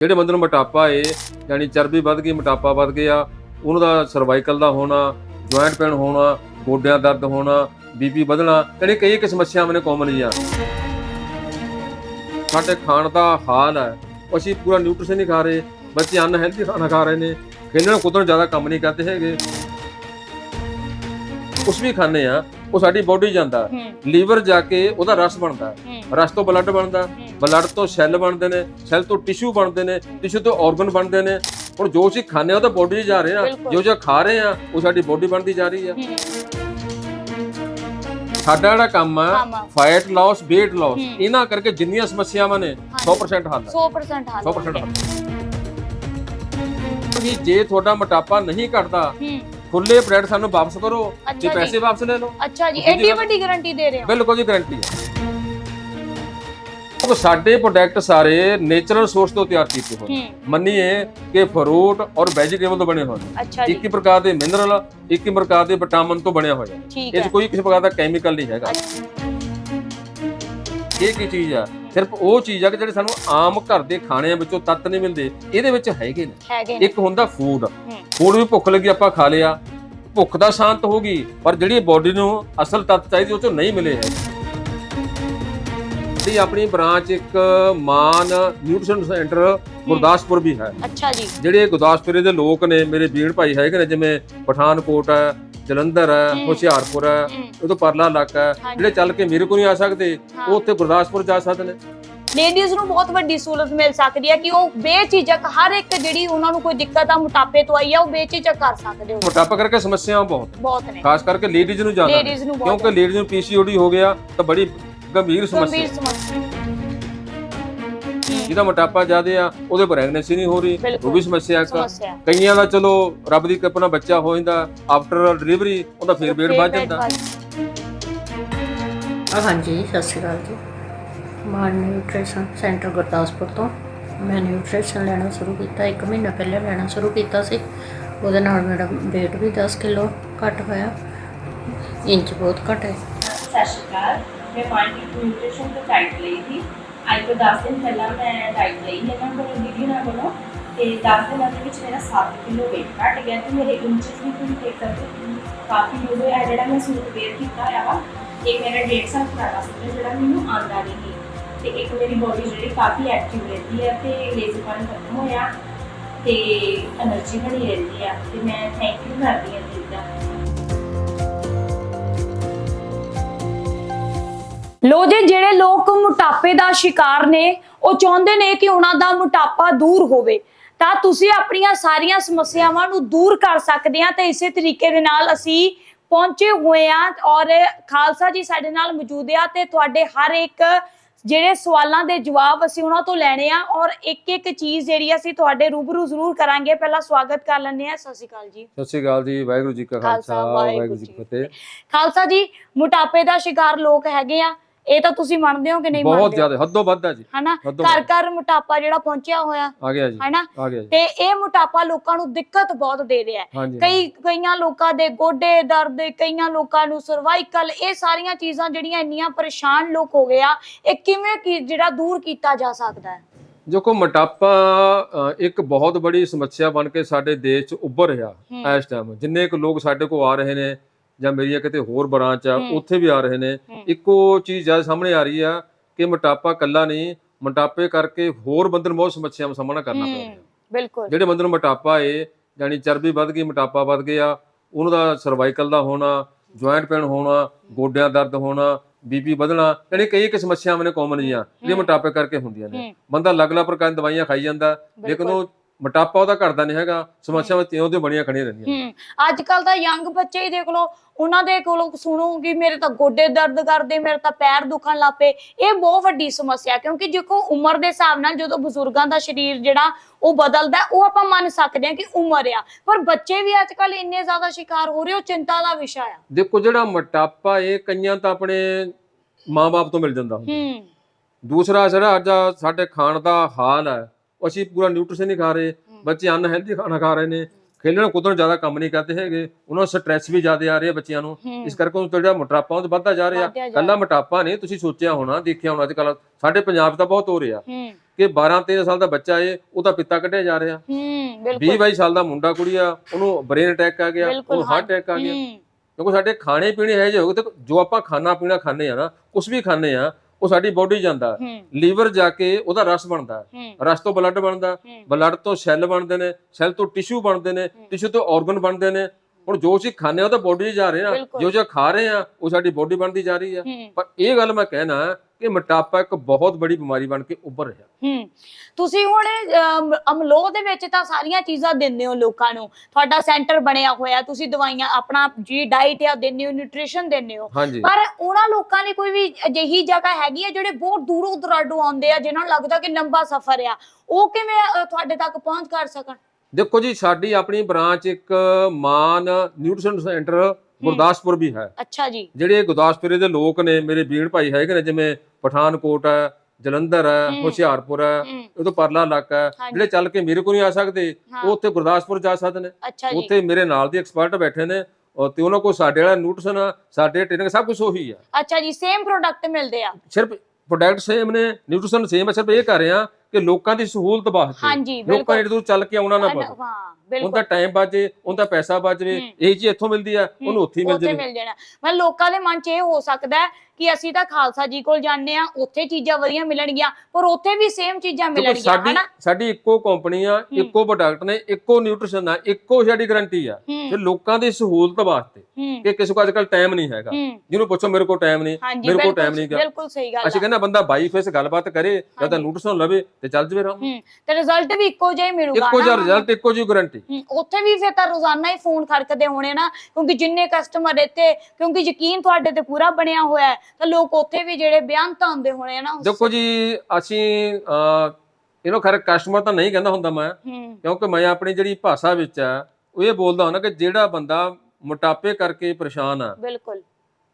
ਜਿਹੜੇ ਬੰਦੇ ਨੂੰ ਮੋਟਾਪਾ ਏ, ਯਾਨੀ ਚਰਬੀ ਵੱਧ ਗਈ, ਮੋਟਾਪਾ ਵੱਧ ਗਿਆ ਉਹਨਾਂ ਦਾ ਸਰਵਾਈਕਲ ਦਾ ਹੋਣਾ ਜੁਆਇੰਟ ਪੇਨ ਹੋਣਾ, ਗੋਡਿਆਂ ਦਰਦ ਹੋਣਾ ਬੀਪੀ ਵਧਣਾ, ਯਾਨੀ ਕਈ ਇੱਕ ਸਮੱਸਿਆਵਾਂ ਨੇ ਕਾਮਨ ਜੀਆਂ ਸਾਡੇ ਖਾਣ ਦਾ ਹਾਲ ਹੈ ਅਸੀਂ ਪੂਰਾ ਨਿਊਟ੍ਰੀਸ਼ਨ ਨਹੀਂ ਖਾ ਰਹੇ, ਬੱਚੇ ਅਨਹੈਲਦੀ ਖਾਣਾ ਖਾ ਰਹੇ ਨੇ ਖੇਡਣ ਕੁੱਦਣ ਜ਼ਿਆਦਾ ਕੰਮ ਨਹੀਂ ਕਰਦੇ ਹੈਗੇ। ਕੁਛ ਵੀ ਖਾਂਦੇ ਆ ਉਹ ਸਾਡੀ ਬੋਡੀ ਜਾਂਦਾ। ਲੀਵਰ ਜਾ ਕੇ ਉਹਦਾ ਰਸ ਬਣਦਾ। ਰਸ ਤੋਂ ਬਲੱਡ ਬਣਦਾ। ਬਲੱਡ ਤੋਂ ਸੈੱਲ ਬਣਦੇ ਨੇ ਸੈੱਲ ਤੋਂ ਟਿਸ਼ੂ ਬਣਦੇ ਨੇ ਟਿਸ਼ੂ ਤੋਂ ਆਰਗਨ ਬਣਦੇ ਨੇ। ਹੁਣ ਜੋ ਅਸੀਂ ਖਾਂਦੇ ਆ ਉਹ ਤਾਂ ਬੋਡੀ 'ਚ ਜਾ ਰਹੇ ਆ। ਜੋ ਜੋ ਖਾ ਰਹੇ ਆ ਉਹ ਸਾਡੀ ਬੋਡੀ ਬਣਦੀ ਜਾ ਰਹੀ ਆ। ਸਾਡਾ ਜਿਹੜਾ ਕੰਮ ਆ। Fat loss weight loss. ਇਹਨਾਂ ਕਰਕੇ ਜਿੰਨੀਆਂ ਸਮੱਸਿਆਵਾਂ ਨੇ 100% ਹੱਲ ਆ। 100% ਹਾਲ 100% ਹੱਲ ਜੇ ਤੁਹਾਡਾ ਮੋਟਾਪਾ ਨਹੀਂ ਘਟਦਾ ਖੁੱਲੇ ਬ੍ਰੈਡ ਸਾਨੂੰ ਵਾਪਸ ਕਰੋ ਤੇ ਅੱਛਾ ਜੀ। ਪੈਸੇ ਵਾਪਸ ਲੈ ਲਓ। ਅੱਛਾ ਜੀ ਐਡੀ ਵੱਡੀ ਗਾਰੰਟੀ ਦੇ ਰਹੇ ਹੋ। ਬਿਲਕੁਲ ਜੀ ਗਾਰੰਟੀ ਹੈ ਉਹ ਸਾਡੇ ਪ੍ਰੋਡਕਟ ਸਾਰੇ ਨੇਚਰਲ ਸੋਰਸ ਤੋਂ ਤਿਆਰ ਕੀਤੇ ਹੋਏ ਨੇ। ਹੂੰ। ਮੰਨੀਏ ਕਿ ਫਰੂਟ ਔਰ ਵੈਜੀਟੇਬਲ ਤੋਂ ਬਣੇ ਹੋਏ ਨੇ। ਅੱਛਾ ਇੱਕ ਹੀ ਪ੍ਰਕਾਰ ਦੇ ਮਿਨਰਲ ਇੱਕ ਹੀ ਪ੍ਰਕਾਰ ਦੇ ਵਿਟਾਮਿਨ ਤੋਂ ਬਣਿਆ ਹੋਇਆ। ਠੀਕ ਇਹ 'ਚ ਹੈ ਕੋਈ ਕਿਸੇ ਪ੍ਰਕਾਰ ਦਾ ਕੈਮੀਕਲ ਨਹੀਂ ਹੈਗਾ। ਇਹ ਕੀ ਚੀਜ਼ ਆ? ਸਿਰਫ ਉਹ ਚੀਜ਼ ਆ ਕਿ ਜਿਹੜੇ ਸਾਨੂੰ ਆਮ ਘਰ ਦੇ ਖਾਣਿਆਂ ਵਿੱਚੋਂ ਤੱਤ ਨਹੀਂ ਮਿਲਦੇ। ਇਹਦੇ ਵਿੱਚ ਹੈਗੇ ਨੇ। ਹੈਗੇ ਨੇ। ਇੱਕ ਹੁੰਦਾ ਫੂਡ ਫੂਡ ਵੀ ਭੁੱਖ ਲੱਗੀ ਆਪਾਂ ਖਾ ਲਿਆ। ਭੁੱਖ ਦਾ ਸ਼ਾਂਤ ਹੋ ਗਈ ਪਰ ਜਿਹੜੀ ਬੋਡੀ ਨੂੰ ਅਸਲ ਤੱਤ ਚਾਹੀਦੇ ਉਹ ਚੋਂ ਨਹੀਂ ਮਿਲੇ ਹੈ ਜਿਹੜੀ ਆਪਣੀ ਬ੍ਰਾਂਚ ਇੱਕ ਮਾਨ ਨਿਊਟ੍ਰੀਸ਼ਨ ਸੈਂਟਰ ਗੁਰਦਾਸਪੁਰ ਵੀ ਹੈ। ਅੱਛਾ ਜੀ। ਜਿਹੜੇ ਗੁਰਦਾਸਪੁਰੇ ਦੇ ਲੋਕ ਨੇ ਮੇਰੇ ਵੀਰ ਭਾਈ ਹੈਗੇ ਨੇ ਜਿਵੇਂ ਪਠਾਨਕੋਟ ਹੈ ਜਲੰਧਰ ਹੈ। ਹੁਸ਼ਿਆਰਪੁਰ ਹੈ ਉਹ ਤੋਂ ਪਰਲਾ ਇਲਾਕਾ ਹੈ। ਜਿਹੜੇ ਚੱਲ ਕੇ ਮੇਰੇ ਕੋਲ ਨਹੀਂ ਆ ਸਕਦੇ। ਉਹ ਉੱਥੇ ਗੁਰਦਾਸਪੁਰ ਜਾ ਸਕਦੇ ਨੇ। ਲੇਡੀਜ਼ ਨੂੰ ਬਹੁਤ ਵੱਡੀ ਸਹੂਲਤ ਮਿਲ ਸਕਦੀ ਹੈ ਕਿ ਉਹ ਬੇਝਿਜਕ ਹਰ ਇੱਕ ਜਿਹੜੀ ਉਹਨਾਂ ਨੂੰ ਕੋਈ ਦਿੱਕਤ ਆ ਮੋਟਾਪੇ ਤੋਂ ਆਈ ਆ ਉਹ ਬੇਝਿਜਕ ਕਰ ਸਕਦੇ ਹੋ ਮੋਟਾਪਾ ਕਰਕੇ ਸਮੱਸਿਆਵਾਂ ਬਹੁਤ ਬਹੁਤ ਨੇ। ਖਾਸ ਕਰਕੇ ਲੇਡੀਜ਼ ਨੂੰ ਜ਼ਿਆਦਾ ਨੇ। ਲੇਡੀਜ਼ ਨੂੰ ਬਹੁਤ ਕਿਉਂਕਿ ਲੇਡੀਜ਼ ਨੂੰ ਪੀਸੀਓਡੀ ਹੋ ਗਿਆ ਤਾਂ ਬੜੀ ਗੰਭੀਰ ਸਮੱਸਿਆ। ਗੰਭੀਰ ਸਮੱਸਿਆ। ਜਿਹਦਾ ਮੋਟਾਪਾ ਜ਼ਿਆਦੇ ਆ ਉਹਦੇ ਪ੍ਰੈਗਨੈਂਸੀ ਨਹੀਂ ਹੋ ਰਹੀ ਬਿਲਕੁਲ। ਉਹ ਵੀ ਸਮੱਸਿਆ ਸਮੱਸਿਆ। ਕਈਆਂ ਦਾ ਚਲੋ ਰੱਬ ਦੀ ਕਿਰਪਾ ਨਾਲ ਬੱਚਾ ਹੋ ਜਾਂਦਾ ਆਫਟਰ ਡਿਲੀਵਰੀ ਉਹਦਾ ਫਿਰ weight ਵੱਧ ਜਾਂਦਾ। ਹਾਂਜੀ ਸਤਿ ਸ਼੍ਰੀ ਅਕਾਲ ਜੀ। ਮਾਨ ਨਿਊਟ੍ਰੀਸ਼ਨ ਸੈਂਟਰ ਗੁਰਦਾਸਪੁਰ ਤੋਂ। ਮੈਂ ਨਿਊਟ੍ਰੀਸ਼ਨ ਲੈਣਾ ਸ਼ੁਰੂ ਕੀਤਾ 1 ਮਹੀਨਾ ਪਹਿਲਾਂ ਲੈਣਾ ਸ਼ੁਰੂ ਕੀਤਾ ਸੀ। ਉਹਦੇ ਨਾਲ ਮੇਰਾ weight ਵੀ 10 ਕਿਲੋ ਘਟ ਹੋਇਆ। ਇੰਚ ਬਹੁਤ ਘਟ ਹੈ ਸਤਿ ਸ਼੍ਰੀ ਅਕਾਲ। ਮੈਂ ਮਾਈਂਡ ਨਿਊਟ੍ਰੀਸ਼ਨ ਤੋਂ ਡਾਈਟ ਲਈ ਸੀ। ਅੱਜ ਤੋਂ 10 ਦਿਨ ਪਹਿਲਾਂ ਮੈਂ ਡਾਈਟ ਲਈ ਹੈ ਨਾ ਕੋਲੋਂ ਵੀਡੀਓ ਨਾਲ ਕੋਲੋਂ ਤੇ 10 ਦਿਨਾਂ ਦੇ ਵਿੱਚ ਮੇਰਾ 7 ਕਿਲੋ weight ਘਟ ਗਿਆ ਤੇ ਮੇਰੇ ਇੰਚਸ ਵੀ ਤੁਸੀਂ ਦੇਖ ਸਕਦੇ ਕਾਫੀ ਯੂਜ਼ ਹੋਇਆ ਜਿਹੜਾ ਮੈਂ ਸੂਟ ਵੇਅਰ ਕੀਤਾ ਹੋਇਆ ਵਾ, ਇਹ ਮੇਰਾ 1.5 ਸਾਲ ਪੁਰਾਣਾ ਸੂਟ ਜਿਹੜਾ ਮੈਨੂੰ ਆਂਦਾ ਨਹੀਂ ਸੀ। ਤੇ ਇੱਕ ਮੇਰੀ ਬੋਡੀ ਜਿਹੜੀ ਕਾਫੀ ਐਕਟਿਵ ਰਹਿੰਦੀ ਹੈ ਤੇ ਲੇਜ਼ੀਪਨ ਖਤਮ ਹੋਇਆ ਤੇ એનર્ਜੀ ਬਣੀ ਰਹਿੰਦੀ ਆ ਤੇ ਮੈਂ ਥੈਂਕ ਯੂ ਕਰਦੀ ਹਾਂ ਲੋ ਜੇ ਜਿਹੜੇ ਲੋਕ ਮੋਟਾਪੇ ਦਾ ਸ਼ਿਕਾਰ ਨੇ ਉਹ ਚਾਹੁੰਦੇ ਨੇ ਕਿ ਉਹਨਾਂ ਦਾ ਮੋਟਾਪਾ ਦੂਰ ਹੋਵੇ। ਤਾਂ ਤੁਸੀਂ ਆਪਣੀਆਂ ਸਾਰੀਆਂ ਸਮੱਸਿਆਵਾਂ ਨੂੰ ਦੂਰ ਕਰ ਸਕਦੇ ਆ ਤੇ ਇਸੇ ਤਰੀਕੇ ਦੇ ਨਾਲ ਅਸੀਂ ਪਹੁੰਚੇ ਹੋਏ ਆ ਔਰ ਖਾਲਸਾ ਜੀ ਸਾਡੇ ਨਾਲ ਮੌਜੂਦ ਆ ਤੇ ਤੁਹਾਡੇ ਹਰ ਇੱਕ ਜਿਹੜੇ ਸਵਾਲਾਂ ਦੇ ਜਵਾਬ ਅਸੀਂ ਉਹਨਾਂ ਤੋਂ ਲੈਣੇ ਆ ਔਰ ਇੱਕ ਇੱਕ ਚੀਜ਼ ਜਿਹੜੀ ਅਸੀਂ ਤੁਹਾਡੇ ਰੂਬਰੂ ਜ਼ਰੂਰ ਕਰਾਂਗੇ। ਪਹਿਲਾਂ ਸਵਾਗਤ ਕਰ ਲੈਂਦੇ ਆ। ਸਤਿ ਸ਼੍ਰੀ ਅਕਾਲ ਜੀ। ਸਤਿ ਸ਼੍ਰੀ ਅਕਾਲ ਜੀ। ਵਾਹਿਗੁਰੂ ਜੀ ਕਾ ਖਾਲਸਾ, ਵਾਹਿਗੁਰੂ ਜੀ ਜੀ ਕੀ ਫਤਿਹ। ਖਾਲਸਾ ਜੀ ਮੋਟਾਪੇ ਦਾ ਸ਼ਿਕਾਰ ਲੋਕ ਹੈਗੇ ਆ। ਇਹ ਤਾਂ ਤੁਸੀਂ ਮੰਨਦੇ ਹੋ ਕਿ ਨਹੀਂ ਬਹੁਤ ਮੰਨਦੇ ਜ਼ਿਆਦਾ ਹੱਦੋਂ ਵੱਧ ਹੈ ਜੀ। ਹਨਾ? ਘਰ। ਘਰ ਮੋਟਾਪਾ ਜਿਹੜਾ ਪਹੁੰਚਿਆ ਹੋਇਆ ਆ ਗਿਆ ਜੀ ਹਨਾ? ਤੇ ਇਹ ਮੋਟਾਪਾ ਲੋਕਾਂ ਨੂੰ ਦਿੱਕਤ ਬਹੁਤ ਦੇ ਰਿਹਾ ਹੈ। ਕਈ ਕਈਆਂ ਲੋਕਾਂ ਦੇ ਗੋਡੇ ਦਰਦ ਕਈਆਂ ਲੋਕਾਂ ਨੂੰ ਸਰਵਾਈਕਲ ਇਹ ਸਾਰੀਆਂ ਚੀਜ਼ਾਂ ਜਿਹੜੀਆਂ ਇੰਨੀਆਂ ਪਰੇਸ਼ਾਨ ਲੋਕ ਹੋ ਗਏ ਆ ਇਹ ਕਿਵੇਂ ਕੀ ਜਿਹੜਾ ਦੂਰ ਕੀਤਾ ਜਾ ਸਕਦਾ ਹੈ? ਜੋ ਕੋ ਮੋਟਾਪਾ ਇੱਕ ਬਹੁਤ ਬੜੀ ਸਮੱਸਿਆ ਬਣ ਕੇ ਸਾਡੇ ਦੇਸ਼ 'ਚ ਉੱਭਰ ਰਿਹਾ। ਇਸ ਟਾਈਮ ਜਿੰਨੇ ਕੁ ਲੋਕ ਸਾਡੇ ਕੋਲ ਆ ਰਹੇ ਨੇ ਜਾਂ ਮੇਰੀਆਂ ਕਿਤੇ ਹੋਰ ਬ੍ਰਾਂਚ ਆ। ਉੱਥੇ ਵੀ ਆ ਰਹੇ ਨੇ। ਇੱਕੋ ਚੀਜ਼ ਜ਼ਿਆਦਾ ਸਾਹਮਣੇ ਆ ਰਹੀ ਆ ਕਿ ਮੋਟਾਪਾ ਕੱਲਾ ਨਹੀਂ ਮੋਟਾਪੇ ਕਰਕੇ ਹੋਰ ਬੰਦੇ ਨੂੰ ਬਹੁਤ ਸਮੱਸਿਆਵਾਂ ਦਾ ਸਾਹਮਣਾ ਕਰਨਾ ਪੈ ਹੂੰ, ਰਿਹਾ ਬਿਲਕੁਲ ਜਿਹੜੇ ਬੰਦੇ ਨੂੰ ਮੋਟਾਪਾ ਏ ਯਾਨੀ ਚਰਬੀ ਵੱਧ ਗਈ ਮੋਟਾਪਾ ਵੱਧ ਗਿਆ ਉਹਨਾਂ ਦਾ ਸਰਵਾਈਕਲ ਦਾ ਹੋਣਾ ਜੁਆਇੰਟ ਪੇਨ ਹੋਣਾ ਗੋਡਿਆਂ ਦਰਦ ਹੋਣਾ ਬੀਪੀ ਵਧਣਾ ਜਿਹੜੇ ਕਈ ਇੱਕ ਸਮੱਸਿਆਵਾਂ ਨੇ ਕਾਮਨ ਜੀਆਂ ਜਿਹੜੇ ਹੂੰ। ਮੋਟਾਪੇ ਕਰਕੇ ਹੁੰਦੀਆਂ ਨੇ ਬੰਦਾ ਅਲੱਗ-ਅਲੱਗ ਪ੍ਰਕਾਰ ਦੀਆਂ ਦਵਾਈਆਂ ਖਾਈ ਜਾਂਦਾ ਲੇਕਿਨ। ਉਹ ਮੋਟਾਪਾ ਉਹਦਾ ਘਟਦਾ ਨਹੀਂ ਹੈਗਾ ਸਮੱਸਿਆਵਾਂ ਤਿਉਂ ਤੇ ਬਣੀਆਂ ਖੜੀਆਂ ਰਹਿੰਦੀਆਂ ਹੂੰ। ਅੱਜ ਕੱਲ ਤਾਂ ਯੰਗ ਬੱਚੇ ਹੀ ਦੇਖ ਲਓ ਉਹਨਾਂ ਦੇ ਕੋਲੋਂ ਸੁਣੋ ਕਿ ਮੇਰੇ ਤਾਂ ਗੋਡੇ ਦਰਦ ਕਰਦੇ ਮੇਰੇ ਤਾਂ ਪੈਰ ਦੁਖਣ ਲੱਪੇ ਇਹ ਬਹੁਤ ਵੱਡੀ ਸਮੱਸਿਆ ਕਿਉਂਕਿ ਦੇਖੋ ਉਮਰ ਦੇ ਹਿਸਾਬ ਨਾਲ ਜਦੋਂ ਬਜ਼ੁਰਗਾਂ ਦਾ ਸਰੀਰ ਜਿਹੜਾ ਉਹ ਬਦਲਦਾ ਹੈ, ਉਹ ਆਪਾਂ ਮੰਨ ਸਕਦੇ ਹਾਂ ਕਿ ਉਮਰ ਆ। ਪਰ ਬੱਚੇ ਵੀ ਅੱਜ ਕੱਲ ਇੰਨੇ ਜ਼ਿਆਦਾ ਸ਼ਿਕਾਰ ਹੋ ਰਹੇ ਉਹ ਚਿੰਤਾ ਦਾ ਵਿਸ਼ਾ ਆ। ਦੇਖੋ ਜਿਹੜਾ ਮੋਟਾਪਾ ਇਹ ਕਈਆਂ ਤਾਂ ਆਪਣੇ ਮਾਪੇ ਤੋਂ ਮਿਲ ਜਾਂਦਾ ਹੁੰਦਾ। ਹੂੰ। ਦੂਸਰਾ ਜਿਹੜਾ ਅੱਜ ਸਾਡੇ ਖਾਣ ਦਾ ਹਾਲ ਹੈ ਅਸੀਂ ਪੂਰਾ ਨਿਊਟ੍ਰੀਸ਼ਨ ਨਹੀਂ ਖਾ ਰਹੇ ਬੱਚੇ ਅਨਹੈਲਥੀ ਖਾਣਾ ਖਾ ਰਹੇ ਨੇ ਖੇਲਣ ਕੁੱਦਣ ਜ਼ਿਆਦਾ ਕੰਮ ਨਹੀਂ ਕਰਦੇ ਹੈਗੇ ਉਹਨਾਂ ਨੂੰ ਸਟ੍ਰੈਸ ਵੀ ਜ਼ਿਆਦਾ ਆ ਰਿਹਾ ਬੱਚਿਆਂ ਨੂੰ। ਇਸ ਕਰਕੇ ਉਹ ਜਿਹੜਾ ਮੋਟਾਪਾ ਉਹ ਵੱਧਦਾ ਜਾ ਰਿਹਾ। ਕੱਲਾ ਮੋਟਾਪਾ ਨਹੀਂ ਤੁਸੀਂ ਸੋਚਿਆ ਹੋਣਾ ਦੇਖਿਆ ਹੋਣਾ ਅੱਜ ਕੱਲ ਸਾਡੇ ਪੰਜਾਬ ਤਾਂ ਬਹੁਤ ਹੋ ਰਿਹਾ। ਕਿ 12 13 ਸਾਲ ਦਾ ਬੱਚਾ ਏ ਉਹਦਾ ਪਿੱਤਾ ਕੱਢਿਆ ਜਾ ਰਿਹਾ। ਹੂੰ 20 ਬਿਲਕੁਲ 22 ਸਾਲ ਦਾ ਮੁੰਡਾ ਕੁੜੀ ਆ ਉਹਨੂੰ ਬ੍ਰੇਨ ਅਟੈਕ ਆ ਗਿਆ ਉਹਨੂੰ ਹਾਰਟ ਅਟੈਕ ਆ ਗਿਆ। ਕਿਉਂਕਿ ਸਾਡੇ ਖਾਣੇ ਪੀਣੇ ਹੈ ਜੋ ਤੇ ਜੋ ਆਪਾਂ ਖਾਣਾ ਪੀਣਾ ਖਾਂਦੇ ਆ ਨਾ ਕੁਝ ਵੀ ਖਾਂਦੇ ਆ ਉਹ ਸਾਡੀ ਬੋਡੀ ਜਾਂਦਾ। ਲੀਵਰ ਜਾ ਕੇ ਉਹਦਾ ਰਸ ਬਣਦਾ। ਰਸ ਤੋਂ ਬਲੱਡ ਬਣਦਾ। ਬਲੱਡ ਤੋਂ ਸੈੱਲ ਬਣਦੇ ਨੇ ਸੈੱਲ ਤੋਂ ਟਿਸ਼ੂ ਬਣਦੇ ਨੇ ਟਿਸ਼ੂ ਤੋਂ ਆਰਗਨ ਬਣਦੇ ਨੇ। ਹੁਣ ਜੋ ਅਸੀਂ ਖਾਂਦੇ ਆ ਉਹ ਤਾਂ ਬੋਡੀ 'ਚ ਜਾ ਰਹੇ ਬਿਲਕੁਲ। ਜੋ ਜੋ ਖਾ ਰਹੇ ਆ ਉਹ ਸਾਡੀ ਬੋਡੀ ਬਣਦੀ ਜਾ ਰਹੀ ਆ। ਪਰ ਇਹ ਗੱਲ ਮੈਂ ਕਹਿਣਾ ਕਿ ਮੋਟਾਪਾ ਇੱਕ ਬਹੁਤ ਬੜੀ ਬਿਮਾਰੀ ਬਣ ਕੇ ਉੱਭਰ ਰਿਹਾ। ਹੂੰ। ਤੁਸੀਂ ਹੁਣ ਅਮ, ਅਮਲੋ ਦੇ ਵਿੱਚ ਤਾਂ ਸਾਰੀਆਂ ਚੀਜ਼ਾਂ ਦਿੰਦੇ ਹੋ ਲੋਕਾਂ ਨੂੰ। ਤੁਹਾਡਾ ਸੈਂਟਰ ਬਣਿਆ ਹੋਇਆ ਤੁਸੀਂ ਦਵਾਈਆਂ ਆਪਣਾ ਜੀ ਡਾਈਟ ਆ ਦਿੰਦੇ ਹੋ ਨਿਊਟ੍ਰੀਸ਼ਨ ਦਿੰਦੇ ਹੋ। ਪਰ ਉਹਨਾਂ ਲੋਕਾਂ ਲਈ ਕੋਈ ਵੀ ਅਜਿਹੀ ਜਗ੍ਹਾ ਹੈਗੀ ਆ ਜਿਹੜੇ ਬਹੁਤ ਦੂਰੋਂ ਦਰਾਡੋਂ ਆਉਂਦੇ ਆ ਜਿਨ੍ਹਾਂ ਨੂੰ ਲੱਗਦਾ ਕਿ ਲੰਬਾ ਸਫ਼ਰ ਆ। ਉਹ ਕਿਵੇਂ ਤੁਹਾਡੇ ਤੱਕ ਪਹੁੰਚ ਕਰ ਸਕਣ? ਦੇਖੋ ਜੀ ਸਾਡੀ ਆਪਣੀ ਬ੍ਰਾਂਚ ਇੱਕ ਮਾਨ ਨਿਊਟ੍ਰੀਸ਼ਨ ਸੈਂਟਰ ਗੁਰਦਾਸਪੁਰ ਵੀ ਹੈ। ਅੱਛਾ ਜੀ। ਜਿਹੜੇ ਗੁਰਦਾਸਪੁਰੇ ਦੇ ਲੋਕ ਨੇ ਮੇਰੇ ਵੀਰ ਭਾਈ ਹੈਗੇ ਨੇ ਜਿਵੇਂ ਪਠਾਨਕੋਟ ਹੈ ਜਲੰਧਰ ਹੈ। ਹੁਸ਼ਿਆਰਪੁਰ ਹੈ ਤੋਂ ਪਰਲਾ ਇਲਾਕਾ ਹੈ। ਜਿਹੜੇ ਚੱਲ ਕੇ ਮੇਰੇ ਕੋਲ ਨਹੀਂ ਆ ਸਕਦੇ ਉਹ ਉੱਥੇ ਗੁਰਦਾਸਪੁਰ ਜਾ ਸਕਦੇ ਨੇ। ਉੱਥੇ ਮੇਰੇ ਨਾਲ ਦੇ ਐਕਸਪਰਟ ਬੈਠੇ ਨੇ ਤੇ ਉਹਨਾਂ ਕੋਲ ਸਾਡੇ ਵਾਲਾ ਨਿਊਟ੍ਰੀਸ਼ਨ ਸਾਡੇ ਟ੍ਰੇਨਿੰਗ ਸਭ ਕੁਝ ਉਹੀ ਆ ਅੱਛਾ ਜੀ ਸੇਮ ਪ੍ਰੋਡਕਟ ਮਿਲਦੇ ਆ। ਸਿਰਫ ਪ੍ਰੋਡਕਟ ਸੇਮ ਨੇ ਨਿਊਟ੍ਰੀਸ਼ਨ ਸੇਮ ਹੈ ਸਿਰਫ ਇਹ ਕਰ ਰਹੇ ਆ ਕਿ ਲੋਕਾਂ ਦੀ ਸਹੂਲਤ ਵਾਸਤੇ। ਹਾਂਜੀ ਲੋਕਾਂ ਜਿਹੜੇ ਦੂਰ ਚੱਲ ਕੇ ਆਉਣਾ ਨਾ ਪਵੇ ਉਹਦਾ ਟਾਈਮ ਬਚੇ ਉਹਦਾ ਪੈਸਾ ਬਚੇ। ਇਹ ਚੀਜ਼ ਇੱਥੋਂ ਮਿਲਦੀ ਆ ਉਹਨੂੰ ਉੱਥੇ ਮਿਲ ਉੱਥੇ ਜਾਵੇ ਮਿਲ ਜਾਣਾ। ਮੈਂ ਲੋਕਾਂ ਦੇ ਮਨ 'ਚ ਇਹ ਹੋ ਸਕਦਾ ਹੈ ਕਿ ਅਸੀਂ ਤਾਂ ਖਾਲਸਾ ਜੀ ਕੋਲ ਜਾਂਦੇ ਆ ਉੱਥੇ ਚੀਜ਼ਾਂ ਵਧੀਆ ਮਿਲਣਗੀਆਂ ਪਰ ਉੱਥੇ ਵੀ ਸੇਮ ਚੀਜ਼ਾਂ ਮਿਲਣਗੀਆਂ ਸਾਡੀ ਹਨਾ? ਸਾਡੀ ਇੱਕੋ ਕੰਪਨੀ ਆ ਇੱਕੋ ਪ੍ਰੋਡਕਟ ਨੇ ਇੱਕੋ ਨਿਊਟ੍ਰੀਸ਼ਨ ਆ ਇੱਕੋ ਸਾਡੀ ਗਾਰੰਟੀ ਆ ਤੇ ਲੋਕਾਂ ਦੀ ਸਹੂਲਤ ਵਾਸਤੇ ਕਿ ਕਿਸੇ ਕੋਲ ਅੱਜਕੱਲ ਟਾਈਮ ਨਹੀਂ ਹੈਗਾ। ਜਿਹਨੂੰ ਪੁੱਛੋ ਮੇਰੇ ਕੋਲ ਟਾਈਮ ਨਹੀਂ ਮੇਰੇ ਕੋਲ ਟਾਈਮ ਨਹੀਂ ਬਿਲਕੁਲ ਸਹੀ ਗੱਲ ਅਸੀਂ ਕਹਿੰਦਾ ਬੰਦਾ ਬਾਈ ਫੇਸ ਗੱਲਬਾਤ ਕਰੇ ਜਾਂ ਤਾਂ। ਨਿਊਟ੍ਰੀਸ਼ਨ ਲਵੇ ਤੇ ਚੱਲ ਜਵੇ ਰਾਮ ਤੇ ਰਿਜ਼ਲਟ ਵੀ ਇੱਕੋ ਜਿਹਾ ਹੀ ਮਿਲੂਗਾ ਇੱਕੋ ਜਿਹਾ। ਰਿਜ਼ਲਟ ਇੱਕੋ ਜਿਹੀ ਗਾਰੰਟੀ ਉੱਥੇ ਵੀ ਫਿਰ ਤਾਂ ਰੋਜ਼ਾਨਾ ਹੀ ਫੋਨ ਖੜਕਦੇ ਹੋਣੇ ਨਾ ਕਿਉਂਕਿ ਜਿੰਨੇ ਕਸਟਮਰ ਇੱਥੇ ਕਿਉਂਕਿ ਯਕੀਨ ਤੁਹਾਡੇ ਤੇ ਪੂਰਾ ਬਣਿਆ ਹੋਇਆ ਹੈ। ਤਾਂ ਲੋਕ ਉੱਥੇ ਵੀ ਜਿਹੜੇ ਬਿਆਨ ਤਾਂ ਹੁੰਦੇ ਹੋਣੇ ਆ ਨਾ ਉਸ- ਦੇਖੋ ਜੀ ਅਸੀਂ ਅਹ, ਇਹਨੂੰ ਖਰੇ ਕਸਟਮਰ ਤਾਂ ਨਹੀਂ ਕਹਿੰਦਾ ਹੁੰਦਾ ਮੈਂ ਹੂੰ। ਕਿਉਂਕਿ ਮੈਂ ਆਪਣੀ ਜਿਹੜੀ ਭਾਸ਼ਾ ਵਿੱਚ ਆ ਉਹ ਇਹ ਬੋਲਦਾ ਹੁੰਦਾ ਕਿ ਜਿਹੜਾ ਬੰਦਾ ਮੋਟਾਪੇ ਕਰਕੇ ਪਰੇਸ਼ਾਨ ਆ ਬਿਲਕੁਲ।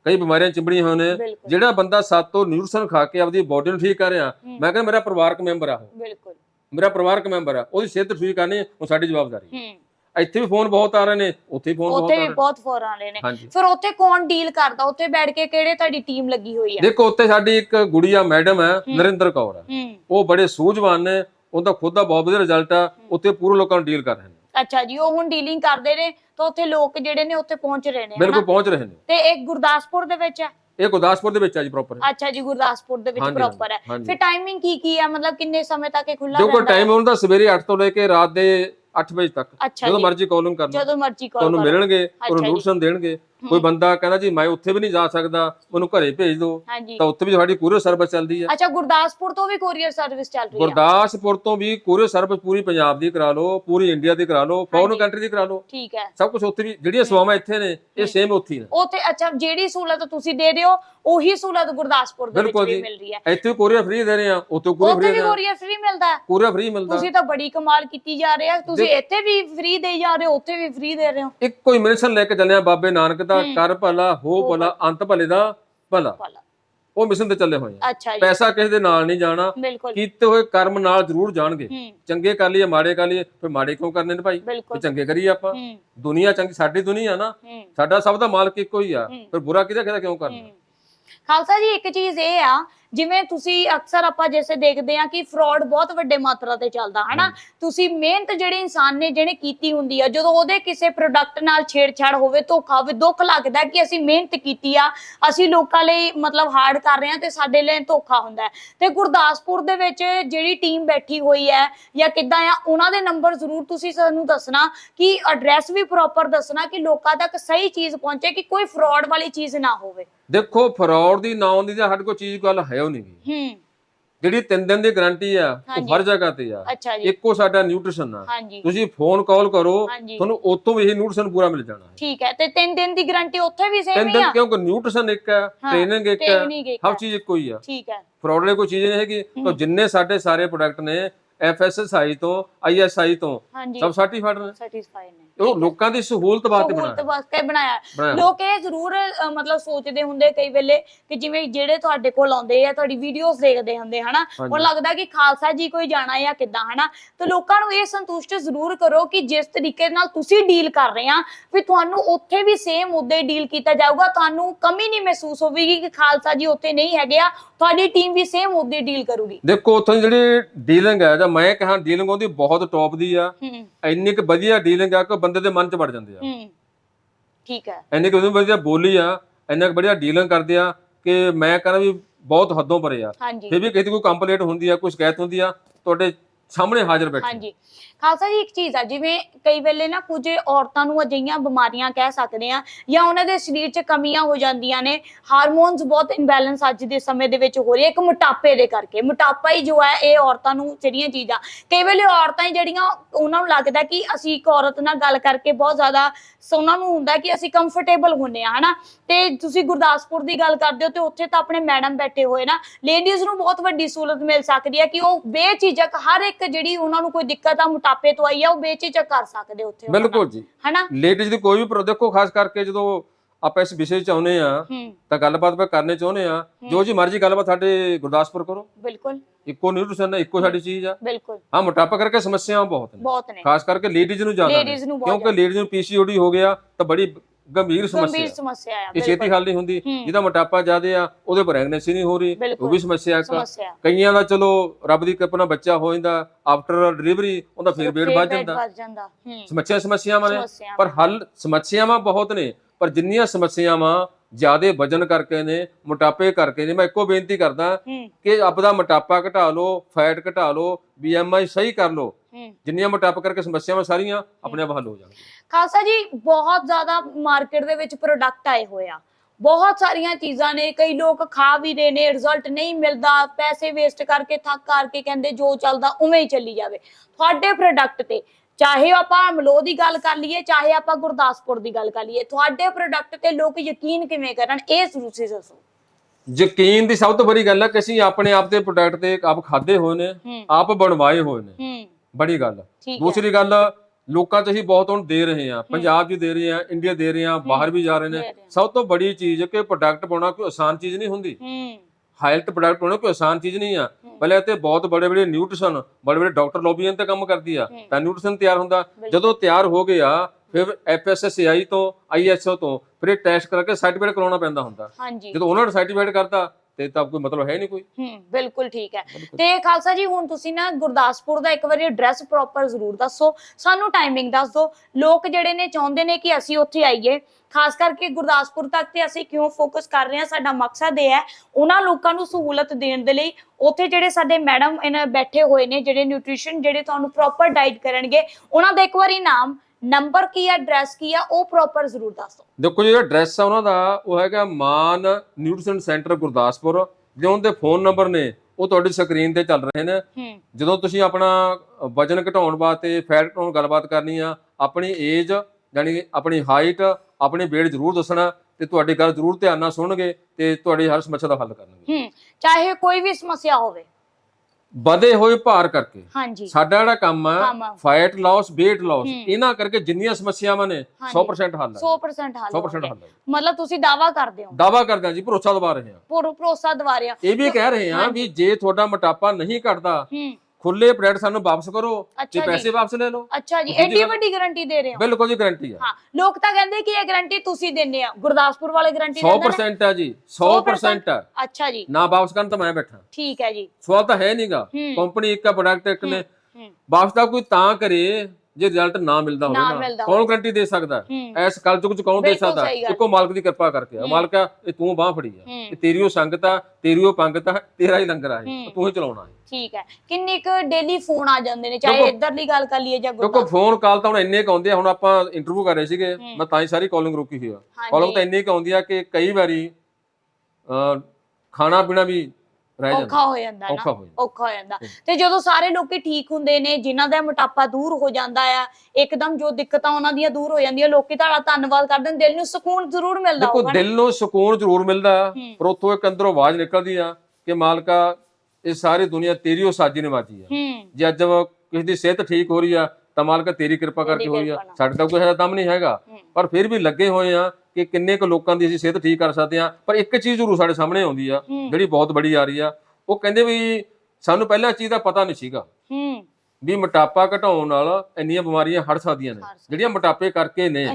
ਕਈ ਬਿਮਾਰੀਆਂ ਚਿੰਬੜੀਆਂ ਨੇ ਬਿਲਕੁਲ। ਜਿਹੜਾ ਬੰਦਾ ਸਾਤੋਂ ਨਿਊਟ੍ਰੀਸ਼ਨ ਖਾ ਕੇ ਆਪਦੀ ਬੋਡੀ ਨੂੰ ਠੀਕ ਕਰ ਰਿਹਾ ਹੂੰ। ਮੈਂ ਕਹਿੰਦਾ ਮੇਰਾ ਪਰਿਵਾਰਕ ਮੈਂਬਰ ਆ ਉਹ। ਬਿਲਕੁਲ। ਮੇਰਾ ਪਰਿਵਾਰਕ ਮੈਂਬਰ ਆ ਉਹਦੀ ਸਿਹਤ ਠੀਕ ਕਰਨੀ ਉਹ ਸਾਡੀ ਜਵਾਬਦਾਰੀ ਹੂੰ। ਇੱਥੇ ਵੀ ਫੋਨ ਬਹੁਤ ਆ ਰਹੇ ਨੇ ਉੱਥੇ ਵੀ ਫੋਨ ਬਹੁਤ ਉੱਥੇ ਆ ਵੀ ਰਹੇ ਨੇ। ਬਹੁਤ ਫੋਰ ਆਲੇ ਨੇ। ਹਾਂਜੀ। ਫਿਰ ਉੱਥੇ ਕੌਣ ਡੀਲ ਕਰਦਾ? ਉੱਥੇ ਬੈਠ ਕੇ ਕਿਹੜੇ ਤੁਹਾਡੀ ਟੀਮ ਲੱਗੀ ਹੋਈ ਹੈ ਦੇਖੋ ਉੱਥੇ ਸਾਡੀ ਇੱਕ ਗੁੜੀਆ ਮੈਡਮ ਹੈ ਨਰਿੰਦਰ ਕੌਰ ਹੈ। ਹੂੰ। ਉਹ ਬੜੇ ਸੂਝਵਾਨ ਨੇ ਉਹਦਾ ਖੁਦ ਦਾ ਬਹੁਤ ਵਧੀਆ ਰਿਜ਼ਲਟ ਆ ਉੱਥੇ ਪੂਰੇ ਲੋਕਾਂ ਨੂੰ ਡੀਲ ਕਰ ਰਹੇ ਨੇ। ਅੱਛਾ ਜੀ ਉਹ ਹੁਣ ਡੀਲਿੰਗ ਕਰਦੇ ਨੇ ਤਾਂ ਉੱਥੇ ਲੋਕ ਜਿਹੜੇ ਨੇ ਉੱਥੇ ਪਹੁੰਚ ਰਹੇ ਨੇ ਬਿਲਕੁਲ ਹਨਾ? ਪਹੁੰਚ ਰਹੇ ਨੇ। ਤੇ ਇੱਕ ਗੁਰਦਾਸਪੁਰ ਦੇ ਵਿੱਚ ਹੈ ਇਹ ਗੁਰਦਾਸਪੁਰ ਦੇ ਵਿੱਚ ਆ ਜੀ ਪ੍ਰੋਪਰ ਅੱਛਾ ਜੀ ਗੁਰਦਾਸਪੁਰ ਦੇ ਵਿੱਚ ਹਾਂਜੀ, ਪ੍ਰੋਪਰ ਹੈ। ਹਾਂਜੀ। ਫਿਰ ਟਾਈਮਿੰਗ ਕੀ ਕੀ ਹੈ ਮਤਲਬ ਕਿੰਨੇ ਸਮੇਂ ਤੱਕ ਇਹ ਖੁੱਲਾ ਦੇਖੋ ਰਹਿੰਦਾ ਟਾਈਮ ਉਹਨਾਂ ਦਾ ਸਵੇਰੇ 8 ਤੋਂ ਲੈ ਕੇ ਰਾਤ ਦੇ 8 ਵਜੇ ਤੱਕ। ਅੱਛਾ ਜਦੋਂ ਜੀ। ਮਰਜ਼ੀ ਕਾਲਿੰਗ ਕਰ ਲਓ ਜਦੋਂ ਮਰਜ਼ੀ ਕਾਲ ਤੁਹਾਨੂੰ ਮਿਲਣਗੇ ਤੁਹਾਨੂੰ ਜੀ। ਨੂਟਸ਼ਨ ਦੇਣਗੇ। ਕੋਈ ਬੰਦਾ ਕਹਿੰਦਾ ਜੀ ਮੈਂ ਉੱਥੇ ਵੀ ਨਹੀਂ ਜਾ ਸਕਦਾ ਉਹਨੂੰ ਘਰੇ ਭੇਜ ਦਿਓ। ਹਾਂਜੀ। ਤਾਂ ਉੱਥੇ ਵੀ ਸਾਡੀ ਕੋਰੀਅਰ ਸਰਵਿਸ ਚੱਲਦੀ ਹੈ ਅੱਛਾ ਗੁਰਦਾਸਪੁਰ ਤੋਂ ਵੀ ਕੋਰੀਅਰ ਸਰਵਿਸ ਚੱਲ ਰਹੀ ਹੈ ਗੁਰਦਾਸਪੁਰ ਤੋਂ ਵੀ ਕੋਰੀਅਰ ਸਰਵਿਸ ਪੂਰੀ ਪੰਜਾਬ ਦੀ ਕਰਾ ਲਓ ਪੂਰੀ ਇੰਡੀਆ ਦੀ ਕਰਾ ਲਓ ਫੋਰਨ। ਕੰਟਰੀ ਦੀ ਕਰਾ ਲਓ। ਠੀਕ ਹੈ। ਸਭ ਕੁਝ ਉੱਥੇ ਵੀ ਜਿਹੜੀਆਂ ਸੇਵਾਵਾਂ ਇੱਥੇ ਨੇ ਇਹ ਸੇਮ ਉੱਥੇ ਨੇ। ਉੱਥੇ ਅੱਛਾ ਜਿਹੜੀ ਸਹੂਲਤ ਤੁਸੀਂ ਦੇ ਰਹੇ ਹੋ ਉਹੀ ਸਹੂਲਤ ਗੁਰਦਾਸਪੁਰ ਦੇ ਵਿੱਚ ਵੀ। ਮਿਲ ਰਹੀ ਹੈ। ਇੱਥੇ ਕੋਰੀਅਰ ਫ੍ਰੀ ਦੇ ਰਹੇ ਆ ਉੱਥੇ ਕੋਰੀਅਰ ਉੱਥੇ ਫ੍ਰੀ ਵੀ ਦੇ ਕੋਰੀਅਰ ਫ੍ਰੀ ਮਿਲਦਾ ਹੈ। ਕੋਰੀਅਰ ਫ੍ਰੀ ਮਿਲਦਾ ਤੁਸੀਂ ਤਾਂ ਬੜੀ ਕਮਾਲ ਕੀਤੀ ਜਾ ਰਹੇ ਆ। ਤੁਸੀਂ ਇੱਥੇ ਵੀ ਫ੍ਰੀ ਦੇ ਜਾ ਰਹੇ ਹੋ ਉੱਥੇ ਵੀ ਫ੍ਰੀ ਦੇ ਰਹੇ ਹੋ। ਇੱਕੋ ਹੀ ਮਿਸ਼ਨ ਲੈ ਕੇ ਚੱਲੇ ਆ ਬਾਬੇ ਨਾਨਕ ਦਾ। ਕਰ ਭਲਾ ਹੋ ਭਲਾ ਅੰਤ ਭਲੇ ਦਾ ਭਲਾ। ਭਲਾ। ਉਹ ਮਿਸ਼ਨ ਤੇ ਚੱਲੇ ਹੋਏ ਆ। ਅੱਛਾ ਜੀ। ਪੈਸਾ ਕਿਸੇ ਦੇ ਨਾਲ ਨਹੀਂ ਜਾਣਾ। ਬਿਲਕੁਲ। ਕੀਤੇ ਹੋਏ ਕਰਮ ਨਾਲ ਜ਼ਰੂਰ ਜਾਣਗੇ। ਚੰਗੇ ਕਰ ਲਈਏ ਮਾੜੇ ਕਰ ਲਈਏ ਫਿਰ ਮਾੜੇ ਕਿਉਂ ਕਰਨੇ ਨੇ ਭਾਈ? ਫਿਰ ਚੰਗੇ ਕਰੀਏ ਆਪਾਂ। ਦੁਨੀਆ ਚੰਗੀ ਸਾਡੀ ਦੁਨੀਆ ਨਾ ਸਾਡਾ ਸਭ ਦਾ ਮਾਲਕ ਇੱਕੋ ਹੀ ਆ। ਫਿਰ ਬੁਰਾ ਕਿਹਦਾ ਕਿਹਦਾ ਕਿਉਂ ਕਰਨਾ। ਖਾਲਸਾ ਜੀ ਇੱਕ ਚੀਜ਼ ਇਹ ਆ ਜਿਵੇਂ ਤੁਸੀਂ ਅਕਸਰ ਆਪਾਂ ਜੈਸੇ ਦੇਖਦੇ ਆ ਕਿ ਫਰਾਡ ਬਹੁਤ ਵੱਡੇ ਮਾਤਰਾ ਤੇ ਚੱਲਦਾ ਹਨਾ? ਤੁਸੀਂ ਮਿਹਨਤ ਜਿਹੜੇ ਇਨਸਾਨ ਨੇ ਜਿਹਨੇ ਕੀਤੀ ਹੁੰਦੀ ਆ ਜਦੋਂ ਉਹਦੇ ਕਿਸੇ ਪ੍ਰੋਡਕਟ ਨਾਲ ਛੇੜਛਾੜ ਹੋਵੇ ਧੋਖਾ ਹੋਵੇ ਦੁੱਖ ਲੱਗਦਾ ਕਿ ਅਸੀਂ ਮਿਹਨਤ ਕੀਤੀ ਆ ਅਸੀਂ ਲੋਕਾਂ ਲਈ ਮਤਲਬ ਹਾਰਡ ਕਰ ਰਹੇ ਆ ਤੇ ਸਾਡੇ ਲਈ ਧੋਖਾ ਹੁੰਦਾ ਹੈ। ਤੇ ਗੁਰਦਾਸਪੁਰ ਦੇ ਵਿੱਚ ਜਿਹੜੀ ਟੀਮ ਬੈਠੀ ਹੋਈ ਹੈ ਜਾਂ ਕਿੱਦਾਂ ਆ ਉਹਨਾਂ ਦੇ ਨੰਬਰ ਜ਼ਰੂਰ ਤੁਸੀਂ ਸਾਨੂੰ ਦੱਸਣਾ ਕਿ ਐਡਰੈਸ ਵੀ ਪ੍ਰੋਪਰ ਦੱਸਣਾ ਕਿ ਲੋਕਾਂ ਤੱਕ ਸਹੀ ਚੀਜ਼ ਪਹੁੰਚੇ ਕਿ ਕੋਈ ਫਰਾਡ ਵਾਲੀ ਚੀਜ਼ ਨਾ ਹੋਵੇ। ਦੇਖੋ ਫਰਾਡ ਦੀ ਨਾ ਆਉਂਦੀ ਤਾਂ ਸਾਡੇ ਕੋਲ ਚੀਜ਼ ਗੱਲ ਹੈ ਉਹ ਨਹੀਂ ਹੂੰ। ਜਿਹੜੀ 3 ਦਿਨ ਦੀ ਗਾਰੰਟੀ ਆ ਉਹ। ਹਰ ਜਗ੍ਹਾ ਤੇ ਆ। ਅੱਛਾ ਜੀ। ਇੱਕੋ ਸਾਡਾ ਨਿਊਟ੍ਰੀਸ਼ਨ ਆ। ਹਾਂਜੀ। ਤੁਸੀਂ ਫੋਨ ਕਾਲ ਕਰੋ। ਤੁਹਾਨੂੰ ਉਤੋਂ ਵੀ ਇਹ ਨਿਊਟ੍ਰੀਸ਼ਨ ਪੂਰਾ ਮਿਲ ਜਾਣਾ। ਹੈ ਠੀਕ ਹੈ ਤੇ 3 ਦਿਨ ਦੀ ਗਾਰੰਟੀ ਉੱਥੇ ਵੀ ਸੇਮ ਹੀ ਦਿਨ ਆ? ਕਿਉਂਕਿ ਨਿਊਟ੍ਰੀਸ਼ਨ ਇੱਕ ਹੈ ਟ੍ਰੇਨਿੰਗ ਇੱਕ ਹੈ training ਇੱਕ ਸਭ ਹੈ। ਚੀਜ਼ ਇੱਕੋ ਹੀ ਆ। ਠੀਕ ਹੈ। ਫਰਾਡ ਵਾਲੀ ਕੋਈ ਚੀਜ਼ ਨਹੀਂ ਹੈਗੀ। ਤਾਂ ਜਿੰਨੇ ਸਾਡੇ ਸਾਰੇ ਪ੍ਰੋਡਕਟ ਨੇ ਐਫਐਸਐਸਆਈ ਤੋਂ ਆਈਐਸਆਈ ਤੋਂ ਸਭ ਸਰਟੀਫਾਈਡ ਨੇ। ਸੈਟੀਸਫਾਈ ਨੇ। ਉਹ ਲੋਕਾਂ ਦੀ ਸਹੂਲਤ ਵਾਸਤੇ ਸਹੂਲਤ ਬਣਾਇਆ ਵਾਸਤੇ ਬਣਾਇਆ। ਲੋਕ ਇਹ ਜ਼ਰੂਰ ਅ, ਮਤਲਬ ਸੋਚਦੇ ਹੁੰਦੇ ਕਈ ਵੇਲੇ ਕਿ ਜਿਵੇਂ ਜਿਹੜੇ ਤੁਹਾਡੇ ਕੋਲ ਆਉਂਦੇ ਆ ਤੁਹਾਡੀ ਵੀਡੀਓਜ਼ ਦੇਖਦੇ ਹੁੰਦੇ ਹਨਾ? ਹਾਂਜੀ। ਹੁਣ ਲੱਗਦਾ ਕਿ ਖਾਲਸਾ ਜੀ ਕੋਈ ਜਾਣਾ ਜਾਂ ਕਿੱਦਾਂ ਹਨਾ? ਤੇ ਲੋਕਾਂ ਨੂੰ ਇਹ ਸੰਤੁਸ਼ਟ ਜ਼ਰੂਰ ਕਰੋ ਕਿ ਜਿਸ ਤਰੀਕੇ ਨਾਲ ਤੁਸੀਂ ਡੀਲ ਕਰ ਰਹੇ ਆ ਵੀ ਤੁਹਾਨੂੰ ਉੱਥੇ ਵੀ ਸੇਮ ਉਦਾਂ ਡੀਲ ਕੀਤਾ ਜਾਊਗਾ ਤੁਹਾਨੂੰ ਕਮੀ ਨਹੀਂ ਮਹਿਸੂਸ ਹੋਵੇਗੀ ਕਿ ਖਾਲਸਾ ਜੀ ਉੱਥੇ ਨਹੀਂ ਹੈਗੇ ਆ ਤੁਹਾਡੀ ਟੀਮ ਵੀ ਸੇਮ ਉਦਾਂ ਡੀਲ ਕਰੂਗੀ। ਦੇਖੋ ਉੱਥੋਂ ਦੀ ਜਿਹੜੀ ਡੀਲਿੰਗ ਹੈ ਜਾਂ ਮੈਂ ਕਹਾਂ ਡੀਲਿੰਗ ਉਹਦੀ ਬਹੁਤ ਟੌਪ ਦੀ ਆ। ਹੂੰ। ਇੰਨੀ ਕੁ ਵਧੀਆ ਡੀਲਿੰਗ ਆ ਕਿ ਬੰਦੇ ਦੇ ਮਨ 'ਚ ਵੜ ਜਾਂਦੇ ਆ। ਹੂੰ ਠੀਕ ਹੈ। ਇੰਨੀ ਕੁ ਵਧੀਆ ਬੋਲੀ ਆ ਇੰਨਾ ਕੁ ਵਧੀਆ ਡੀਲਿੰਗ ਕਰਦੇ ਆ ਕਿ ਮੈਂ ਕਹਿੰਦਾ ਵੀ ਬਹੁਤ ਹੱਦੋਂ ਪਰੇ ਆ। ਹਾਂਜੀ। ਫਿਰ ਵੀ ਕਿਸੇ ਦੀ ਕੋਈ ਕੰਪਲੇਂਟ ਹੁੰਦੀ ਆ ਕੋਈ ਸ਼ਿਕਾਇਤ ਹੁੰਦੀ ਆ ਤੁਹਾਡੇ ਸਾਹਮਣੇ ਹਾਜ਼ਰ ਬੈਠੇ ਹਾਂਜੀ। ਖਾਲਸਾ ਜੀ, ਇੱਕ ਚੀਜ਼ ਆ, ਜਿਵੇਂ ਕਈ ਵੇਲੇ ਨਾ ਕੁਝ ਔਰਤਾਂ ਨੂੰ ਅਜਿਹੀਆਂ ਬਿਮਾਰੀਆਂ ਕਹਿ ਸਕਦੇ ਆ ਜਾਂ ਉਹਨਾਂ ਦੇ ਸਰੀਰ 'ਚ ਕਮੀਆਂ ਹੋ ਜਾਂਦੀਆਂ ਨੇ, ਹਾਰਮੋਨਸ ਬਹੁਤ ਇੰਬੈਲੈਂਸ ਅੱਜ ਦੇ ਸਮੇਂ ਦੇ ਵਿੱਚ ਹੋ ਰਹੀ ਹੈ, ਇੱਕ ਮੋਟਾਪੇ ਦੇ ਕਰਕੇ। ਮੋਟਾਪਾ ਹੀ ਜੋ ਹੈ, ਇਹ ਔਰਤਾਂ ਨੂੰ ਜਿਹੜੀਆਂ ਚੀਜ਼ਾਂ, ਕਈ ਵੇਲੇ ਔਰਤਾਂ ਹੀ ਜਿਹੜੀਆਂ, ਉਹਨਾਂ ਨੂੰ ਲੱਗਦਾ ਕਿ ਅਸੀਂ ਇੱਕ ਔਰਤ ਨਾਲ ਗੱਲ ਕਰਕੇ ਬਹੁਤ ਜ਼ਿਆਦਾ, ਸ- ਉਹਨਾਂ ਨੂੰ ਹੁੰਦਾ ਕਿ ਅਸੀਂ ਕੰਫਰਟੇਬਲ ਹੁੰਨੇ ਆ ਹਨਾ? ਤੇ ਤੁਸੀਂ ਗੁਰਦਾਸਪੁਰ ਦੀ ਗੱਲ ਕਰਦੇ ਹੋ ਤੇ ਉੱਥੇ ਤਾਂ ਆਪਣੇ ਮੈਡਮ ਬੈਠੇ ਹੋਏ ਨਾ ਲੇਡੀਜ਼ ਨੂੰ ਬਹੁਤ ਵੱਡੀ ਸਹੂਲਤ ਮਿਲ ਸਕਦੀ ਹੈ ਕਿ ਉਹ ਬੇਝਿਜਕ ਹਰ ਇੱਕ ਜਿਹੜੀ ਉਹਨਾਂ ਨੂੰ ਕੋਈ ਦਿੱਕਤ ਆ ਮੋਟਾਪੇ ਤੋਂ ਆਈ ਆ ਉਹ ਬੇਝਿਜਕ ਕਰ ਸਕਦੇ ਉੱਥੇ ਉਹਨਾਂ ਨਾਲ। ਬਿਲਕੁਲ ਜੀ। ਹਨਾ? ਲੇਡੀਜ਼ ਦੀ ਕੋਈ ਵੀ ਪ੍ਰੋ ਦੇਖੋ ਖਾਸ ਕਰਕੇ ਜਦੋਂ ਆਪਾਂ ਇਸ ਵਿਸ਼ੇ 'ਚ ਆਉਨੇ ਆ ਹੂੰ। ਤਾਂ ਗੱਲਬਾਤ ਆਪਾਂ ਕਰਨੇ ਚਾਹੁੰਦੇ ਆ ਜੋ ਜੀ ਮਰਜ਼ੀ ਗੱਲਬਾਤ ਸਾਡੇ ਗੁਰਦਾਸਪੁਰ ਕਰੋ। ਬਿਲਕੁਲ। ਇੱਕੋ ਨਿਊਟ੍ਰੀਸ਼ਨ ਹੈ ਇੱਕੋ ਸਾਡੀ ਚੀਜ਼ ਆ। ਬਿਲਕੁਲ। ਹਾਂ ਮੋਟਾਪਾ ਕਰਕੇ ਸਮੱਸਿਆਵਾਂ ਬਹੁਤ ਨੇ। ਬਹੁਤ ਨੇ। ਖਾਸ ਕਰਕੇ ਲੇਡੀਜ਼ ਨੂੰ ਜ਼ਿਆਦਾ ਨੇ Ladies ਨੂੰ। ਬਹੁਤ ਕਿਉਂਕਿ ਲੇਡੀਜ਼ ਨੂੰ ਪੀਸੀਓਡੀ ਹੋ ਗਿਆ ਤਾਂ ਬੜੀ ਗੰਭੀਰ ਸਮੱਸਿਆ ਗੰਭੀਰ। ਸਮੱਸਿਆ ਆ ਇਹ ਛੇਤੀ ਹੱਲ ਨਹੀਂ ਹੁੰਦੀ। ਜਿਹਦਾ ਮੋਟਾਪਾ ਜ਼ਿਆਦਾ ਆ ਉਹਦੇ ਪ੍ਰੈਗਨੈਂਸੀ ਨਹੀਂ ਹੋ ਰਹੀ ਬਿਲਕੁਲ। ਉਹ ਵੀ ਸਮੱਸਿਆ ਇੱਕ ਸਮੱਸਿਆ ਕਈਆਂ ਦਾ ਚਲੋ ਰੱਬ ਦੀ ਕਿਰਪਾ ਨਾਲ ਬੱਚਾ ਹੋ ਜਾਂਦਾ ਆਫਟਰ ਡਿਲੀਵਰੀ ਉਹਦਾ ਫਿਰ ਵੇਟ ਵੱਧ ਜਾਂਦਾ ਵੱਧ ਜਾਂਦਾ ਹੂੰ ਸਮੱਸਿਆ ਸਮੱਸਿਆਵਾਂ ਨੇ। ਪਰ ਹੱਲ ਸਮੱਸਿਆਵਾਂ ਬਹੁਤ ਨੇ ਪਰ ਜਿੰਨੀਆਂ ਸਮੱਸਿਆਵਾਂ ਜਿਆਦੇ ਵਜਨ ਕਰਕੇ ਨੇ ਮੋਟਾਪੇ ਕਰਕੇ ਨੇ ਮੈਂ ਇੱਕੋ ਬੇਨਤੀ ਕਰਦਾ ਹੂੰ ਕਿ ਆਪਦਾ ਮੋਟਾਪਾ ਘਟਾ ਲਓ ਫੈਟ ਘਟਾ ਲਓ ਬੀਐਮਆਈ ਸਹੀ ਕਰ ਲਓ ਜਿੰਨੀਆਂ ਮੋਟਾਪਾ ਕਰਕੇ ਸਮੱਸਿਆਵਾਂ ਸਾਰੀਆਂ ਆਪਣੇ ਆਪ ਹੱਲ ਹੋ ਜਾਣਗੀਆਂ। ਖਾਲਸਾ ਜੀ ਬਹੁਤ ਜ਼ਿਆਦਾ ਮਾਰਕੀਟ ਦੇ ਵਿੱਚ ਪ੍ਰੋਡਕਟ ਆਏ ਹੋਏ ਆ। ਬਹੁਤ ਸਾਰੀਆਂ ਚੀਜ਼ਾਂ ਨੇ ਕਈ ਲੋਕ ਖਾ ਵੀ ਰਹੇ ਨੇ ਰਿਜ਼ਲਟ ਨਹੀਂ ਮਿਲਦਾ ਪੈਸੇ ਵੇਸਟ ਕਰਕੇ ਥੱਕ ਕਰਕੇ ਕਹਿੰਦੇ ਜੋ ਚੱਲਦਾ ਉਵੇਂ ਹੀ ਚੱਲੀ ਜਾਵੇ। ਤੁਹਾਡੇ ਪ੍ਰੋਡਕਟ ਤੇ ਚਾਹੇ ਆਪਾਂ ਅਮਲੋ ਦੀ ਗੱਲ ਕਰ ਲਈਏ ਚਾਹੇ ਆਪਾਂ ਗੁਰਦਾਸਪੁਰ ਦੀ ਗੱਲ ਕਰ ਲਈਏ ਤੁਹਾਡੇ ਪ੍ਰੋਡਕਟ ਤੇ ਲੋਕ ਯਕੀਨ ਕਿਵੇਂ ਕਰਨ? ਇਹ ਤੁਸੀਂ ਦੱਸੋ। ਯਕੀਨ ਦੀ ਸਭ ਤੋਂ ਬੜੀ ਗੱਲ ਹੈ ਕਿ ਅਸੀਂ ਆਪਣੇ ਆਪ ਦੇ ਪ੍ਰੋਡਕਟ ਤੇ ਆਪ ਖਾਦੇ ਹੋਏ ਨੇ ਆਪ ਬਣਵਾਏ ਹੋਏ ਨੇ। ਬੜੀ ਗੱਲ। ਠੀਕ ਹੈ। ਦੂਸਰੀ ਗੱਲ ਲੋਕਾਂ 'ਚ ਅਸੀਂ ਬਹੁਤ ਹੁਣ ਦੇ ਰਹੇ ਹਾਂ। ਪੰਜਾਬ 'ਚ ਦੇ ਰਹੇ ਹਾਂ ਇੰਡੀਆ ਦੇ ਰਹੇ ਹਾਂ ਬਾਹਰ ਵੀ ਜਾ ਰਹੇ ਨੇ। ਸਭ ਤੋਂ ਬੜੀ ਚੀਜ਼ ਕਿ ਪ੍ਰੋਡਕਟ ਪਾਉਣਾ ਕੋਈ ਆਸਾਨ ਚੀਜ਼ ਨਹੀਂ ਹੁੰਦੀ। ਹੂੰ। ਹੈਲਥ ਪ੍ਰੋਡਕਟ ਪਾਉਣਾ ਕੋਈ ਆਸਾਨ ਚੀਜ਼ ਨਹੀਂ ਆ। ਪਹਿਲੇ ਤੇ ਬਹੁਤ ਬੜੇ ਬੜੇ ਨਿਊਟ੍ਰੀਸ਼ਨ ਬੜੇ ਬੜੇ ਡਾਕਟਰ ਲੋਬੀਆਂ ਤੇ ਕੰਮ ਕਰਦੀ ਆ। ਤਾਂ ਨਿਊਟ੍ਰੀਸ਼ਨ ਤਿਆਰ ਹੁੰਦਾ। ਜਦੋਂ ਤਿਆਰ ਹੋ ਗਿਆ ਫਿਰ ਐਫਐਸਐਸਆਈ ਤੋਂ ਆਈਐਸਓ ਤੋਂ ਫਿਰ ਇਹ ਟੈਸਟ ਕਰਕੇ ਸਰਟੀਫਿਕੇਟ ਕਰਾਉਣਾ ਪੈਂਦਾ ਹੁੰਦਾ। ਜਦੋਂ ਉਹਨਾਂ ਨੇ ਸਰਟੀਫਿਕੇਟ ਕਰਤਾ ਤੇ ਤਾਂ ਕੋਈ ਮਤਲਬ ਹੈ ਨਹੀਂ ਕੋਈ। ਹੂੰ ਬਿਲਕੁਲ ਠੀਕ ਹੈ। ਤੇ ਖਾਲਸਾ ਜੀ ਹੁਣ ਤੁਸੀਂ ਨਾ ਗੁਰਦਾਸਪੁਰ ਦਾ ਇੱਕ ਵਾਰੀ ਐਡਰੈਸ ਪ੍ਰੋਪਰ ਜ਼ਰੂਰ ਦੱਸੋ। ਸਾਨੂੰ ਟਾਈਮਿੰਗ ਦੱਸ ਦਿਓ। ਲੋਕ ਜਿਹੜੇ ਨੇ ਚਾਹੁੰਦੇ ਨੇ ਕਿ ਅਸੀਂ ਉੱਥੇ ਆਈਏ। ਖਾਸ ਕਰਕੇ ਗੁਰਦਾਸਪੁਰ ਤੱਕ ਤੇ ਅਸੀਂ ਕਿਉਂ ਫੋਕਸ ਕਰ ਰਹੇ ਹਾਂ? ਸਾਡਾ ਮਕਸਦ ਇਹ ਹੈ ਉਹਨਾਂ ਲੋਕਾਂ ਨੂੰ ਸਹੂਲਤ ਦੇਣ ਦੇ ਲਈ ਉੱਥੇ ਜਿਹੜੇ ਸਾਡੇ ਮੈਡਮ ਇਹਨਾਂ ਬੈਠੇ ਹੋਏ ਨੇ ਜਿਹੜੇ ਨਿਊਟ੍ਰੀਸ਼ਨ ਜਿਹੜੇ ਤੁਹਾਨੂੰ ਪ੍ਰੋਪਰ ਡਾਈਟ ਕਰਨਗੇ ਉਹਨਾਂ ਦਾ ਇੱਕ ਵਾਰੀ ਨਾਮ ਨੰਬਰ ਕੀ ਹੈ ਐਡਰੈਸ ਕੀ ਹੈ ਉਹ ਪ੍ਰੋਪਰ ਜ਼ਰੂਰ ਦੱਸੋ ਦੇਖੋ ਜਿਹੜਾ ਐਡਰੈਸ ਆ ਉਹਨਾਂ ਦਾ ਉਹ ਹੈਗਾ ਮਾਨ ਨਿਊਟ੍ਰੀਸ਼ਨ ਸੈਂਟਰ ਗੁਰਦਾਸਪੁਰ ਜੋ ਉਹਦੇ ਫੋਨ ਨੰਬਰ ਨੇ ਉਹ ਤੁਹਾਡੀ ਸਕਰੀਨ ਤੇ ਚੱਲ ਰਹੇ ਨੇ। ਹੂੰ। ਜਦੋਂ ਤੁਸੀਂ ਆਪਣਾ ਵਜਨ ਘਟਾਉਣ ਵਾਸਤੇ ਫੈਟ ਘਟਾਉਣ ਗੱਲਬਾਤ ਕਰਨੀ ਆ ਆਪਣੀ ਏਜ ਯਾਨੀ ਕਿ ਆਪਣੀ ਹਾਈਟ ਆਪਣੀ weight ਜ਼ਰੂਰ ਦੱਸਣਾ ਤੇ ਤੁਹਾਡੀ ਗੱਲ ਜ਼ਰੂਰ ਧਿਆਨ ਨਾਲ ਸੁਣਨਗੇ ਤੇ ਤੁਹਾਡੀ ਹਰ ਸਮੱਸਿਆ ਦਾ ਹੱਲ ਕਰਨਗੇ। ਹੂੰ। ਚਾਹੇ ਕੋਈ ਵੀ ਸਮੱਸਿਆ ਹੋਵੇ ਵਧੇ ਹੋਏ ਭਾਰ ਕਰਕੇ। ਹਾਂਜੀ। ਸਾਡਾ ਜਿਹੜਾ ਕੰਮ ਆ ਆ। Fat loss weight loss. ਇਹਨਾਂ ਕਰਕੇ ਜਿੰਨੀਆਂ ਸਮੱਸਿਆਵਾਂ ਨੇ ਹਾਂਜੀ। 100% ਹੱਲ ਹੈ 100% ਹੱਲ 100% ਹੋਣਗੇ। ਹੱਲ ਹੈ ਮਤਲਬ ਤੁਸੀਂ ਦਾਵਾ ਕਰਦੇ ਹੋ। ਦਾਵਾ ਕਰਦੇ ਜੀ ਭਰੋਸਾ ਦਿਵਾ ਰਹੇ ਹਾਂ ਪੂਰਾ ਭਰੋਸਾ ਦਿਵਾ ਰਹੇ ਹੋ ਇਹ ਵੀ ਕਹਿ ਰਹੇ ਹਾਂ ਵੀ ਜੇ ਤੁਹਾਡਾ ਮੋਟਾਪਾ ਨਹੀਂ ਘਟਦਾ ਹੂੰ। ਖੁੱਲੇ ਪ੍ਰੋਡਕਟ ਸਾਨੂੰ ਵਾਪਸ ਕਰੋ ਤੇ। ਪੈਸੇ ਵਾਪਸ ਲੈ ਲਓ। ਅੱਛਾ ਜੀ ਐਡੀ ਵੱਡੀ ਗਾਰੰਟੀ ਦੇ ਰਹੇ ਹੋ। ਬਿਲਕੁਲ ਜੀ ਗਾਰੰਟੀ ਆ। ਹਾਂ ਲੋਕ ਤਾਂ ਕਹਿੰਦੇ ਕਿ ਇਹ ਗਾਰੰਟੀ ਤੁਸੀਂ ਦਿੰਦੇ ਆ। ਗੁਰਦਾਸਪੁਰ ਵਾਲੇ ਗਾਰੰਟੀ ਦਿੰਦੇ ਨੇ। 100% ਆ ਜੀ 100% ਆ ਅੱਛਾ ਜੀ। ਨਾ ਵਾਪਸ ਕਰਨ ਤਾਂ ਮੈਂ ਬੈਠਾ। ਠੀਕ ਹੈ ਜੀ। ਸਵਾਲ ਤਾਂ ਹੈ ਨਹੀਂਗਾ। ਕੰਪਨੀ ਇੱਕ ਪ੍ਰੋਡਕਟ ਇੱਕ ਨੇ। ਵਾਪਸ ਤਾਂ ਕੋਈ ਤਾਂ ਕਰੇ। ਜੇ ਰਿਜ਼ਲਟ ਨਾ ਮਿਲਦਾ ਹੋਵੇ ਨਾ ਕੌਣ ਗਾਰੰਟੀ ਦੇ ਸਕਦਾ। ਐਸ ਕਲ ਚੁੱਕ ਚ ਕੌਣ ਦੇ ਸਕਦਾ। ਇੱਕੋ ਮਾਲਕ ਦੀ ਕਿਰਪਾ ਕਰਕੇ ਆ। ਮਾਲਕਾ ਇਹ ਤੂੰ ਬਾਹ ਫੜੀ ਆ। ਇਹ ਤੇਰੀ ਉਹ ਸੰਗਤ ਆ ਤੇਰੀ ਉਹ ਪੰਗਤ ਆ ਤੇਰਾ ਹੀ ਲੰਗਰ ਆ ਤੂੰ ਹੀ ਚਲਾਉਣਾ ਹੈ ਠੀਕ ਹੈ। ਕਿੰਨੀ ਕੁ ਡੇਲੀ ਫੋਨ ਆ ਜਾਂਦੇ ਨੇ? ਚਾਹੇ ਇੱਧਰਲੀ ਗੱਲ ਕਰ ਲਈਏ ਜਾਂ ਕਿਉਂਕਿ ਫੋਨ ਕਾਲ ਤਾਂ ਹੁਣ ਇੰਨੇ ਕ ਆਉਂਦੇ ਆ। ਹੁਣ ਆਪਾਂ ਇੰਟਰਵਿਊ ਕਰ ਰਹੇ ਸੀਗੇ। ਮੈਂ ਤਾਂ ਹੀ ਸਾਰੀ ਕਾਲਿੰਗ ਰੋਕੀ ਹੋਈ ਆ। ਕਾਲਿੰਗ ਤਾਂ ਇੰਨੀ ਕ ਆਉਂਦੀ ਆ ਕਿ ਕਈ ਵਾਰੀ ਖਾਣਾ ਪੀਣਾ ਵੀ ਰਹਿ ਜਾਂਦਾ ਔਖਾ ਹੋ ਜਾਂਦਾ ਔਖਾ ਨਾ ਹੋ ਜਾਂਦਾ। ਔਖਾ ਹੋ ਜਾਂਦਾ ਤੇ ਜਦੋਂ ਸਾਰੇ ਲੋਕੀ ਠੀਕ ਹੁੰਦੇ ਨੇ ਜਿਨ੍ਹਾਂ ਦਾ ਮੋਟਾਪਾ ਦੂਰ ਹੋ ਜਾਂਦਾ ਆ ਇੱਕਦਮ ਜੋ ਦਿੱਕਤਾਂ ਉਹਨਾਂ ਦੀਆਂ ਦੂਰ ਹੋ ਜਾਂਦੀਆਂ ਲੋਕੀ ਤੁਹਾਡਾ ਧੰਨਵਾਦ ਕਰਦੇ ਨੇ ਦਿਲ ਨੂੰ ਸਕੂਨ ਜ਼ਰੂਰ ਮਿਲਦਾ ਦੇਖੋ ਹੋਊਗਾ ਨਾ। ਦਿਲ ਨੂੰ ਸਕੂਨ ਜ਼ਰੂਰ ਮਿਲਦਾ ਹੂੰ। ਪਰ ਉੱਥੋਂ ਇੱਕ ਅੰਦਰੋਂ ਆਵਾਜ਼ ਨਿਕਲਦੀ ਆ ਕਿ ਮਾਲਕਾ ਇਹ ਸਾਰੀ ਦੁਨੀਆ ਤੇਰੀ ਉਹ ਸਾਜੀ ਨਿਵਾਜੀ ਆ ਹੂੰ ਜੇ ਅੱਜ ਕਿਸੇ ਦੀ ਸਿਹਤ ਠੀਕ ਹੋ ਰਹੀ ਆ ਤਾਂ ਮਾਲਕ ਤੇਰੀ ਕਿਰਪਾ ਤੇਰੀ ਕਰਕੇ ਹੋਈ ਆ ਕਿਰਪਾ ਨਾਲ। ਸਾਡੇ ਤਾਂ ਕੋਈ ਇਹਦਾ ਦਮ ਨਹੀਂ ਹੈਗਾ ਹੂੰ। ਪਰ ਫਿਰ ਵੀ ਲੱਗੇ ਹੋਏ ਆ ਕਿ ਕਿੰਨੇ ਕੁ ਲੋਕਾਂ ਦੀ ਅਸੀਂ ਸਿਹਤ ਠੀਕ ਕਰ ਸਕਦੇ ਆ ਪਰ ਇੱਕ ਚੀਜ਼ ਜ਼ਰੂਰ ਸਾਡੇ ਸਾਹਮਣੇ ਆਉਂਦੀ ਆ। ਜਿਹੜੀ ਬਹੁਤ ਬੜੀ ਆ ਰਹੀ ਆ ਉਹ ਕਹਿੰਦੇ ਵੀ ਸਾਨੂੰ ਪਹਿਲਾਂ ਚੀਜ਼ ਦਾ ਪਤਾ ਨਹੀਂ ਸੀਗਾ ਹੂੰ ਵੀ ਮੋਟਾਪਾ ਘਟਾਉਣ ਨਾਲ ਇੰਨੀਆਂ ਬਿਮਾਰੀਆਂ ਹਟ ਸਕਦੀਆਂ ਨੇ। ਜਿਹੜੀਆਂ ਮੋਟਾਪੇ ਕਰਕੇ ਨੇ ਹਾਂ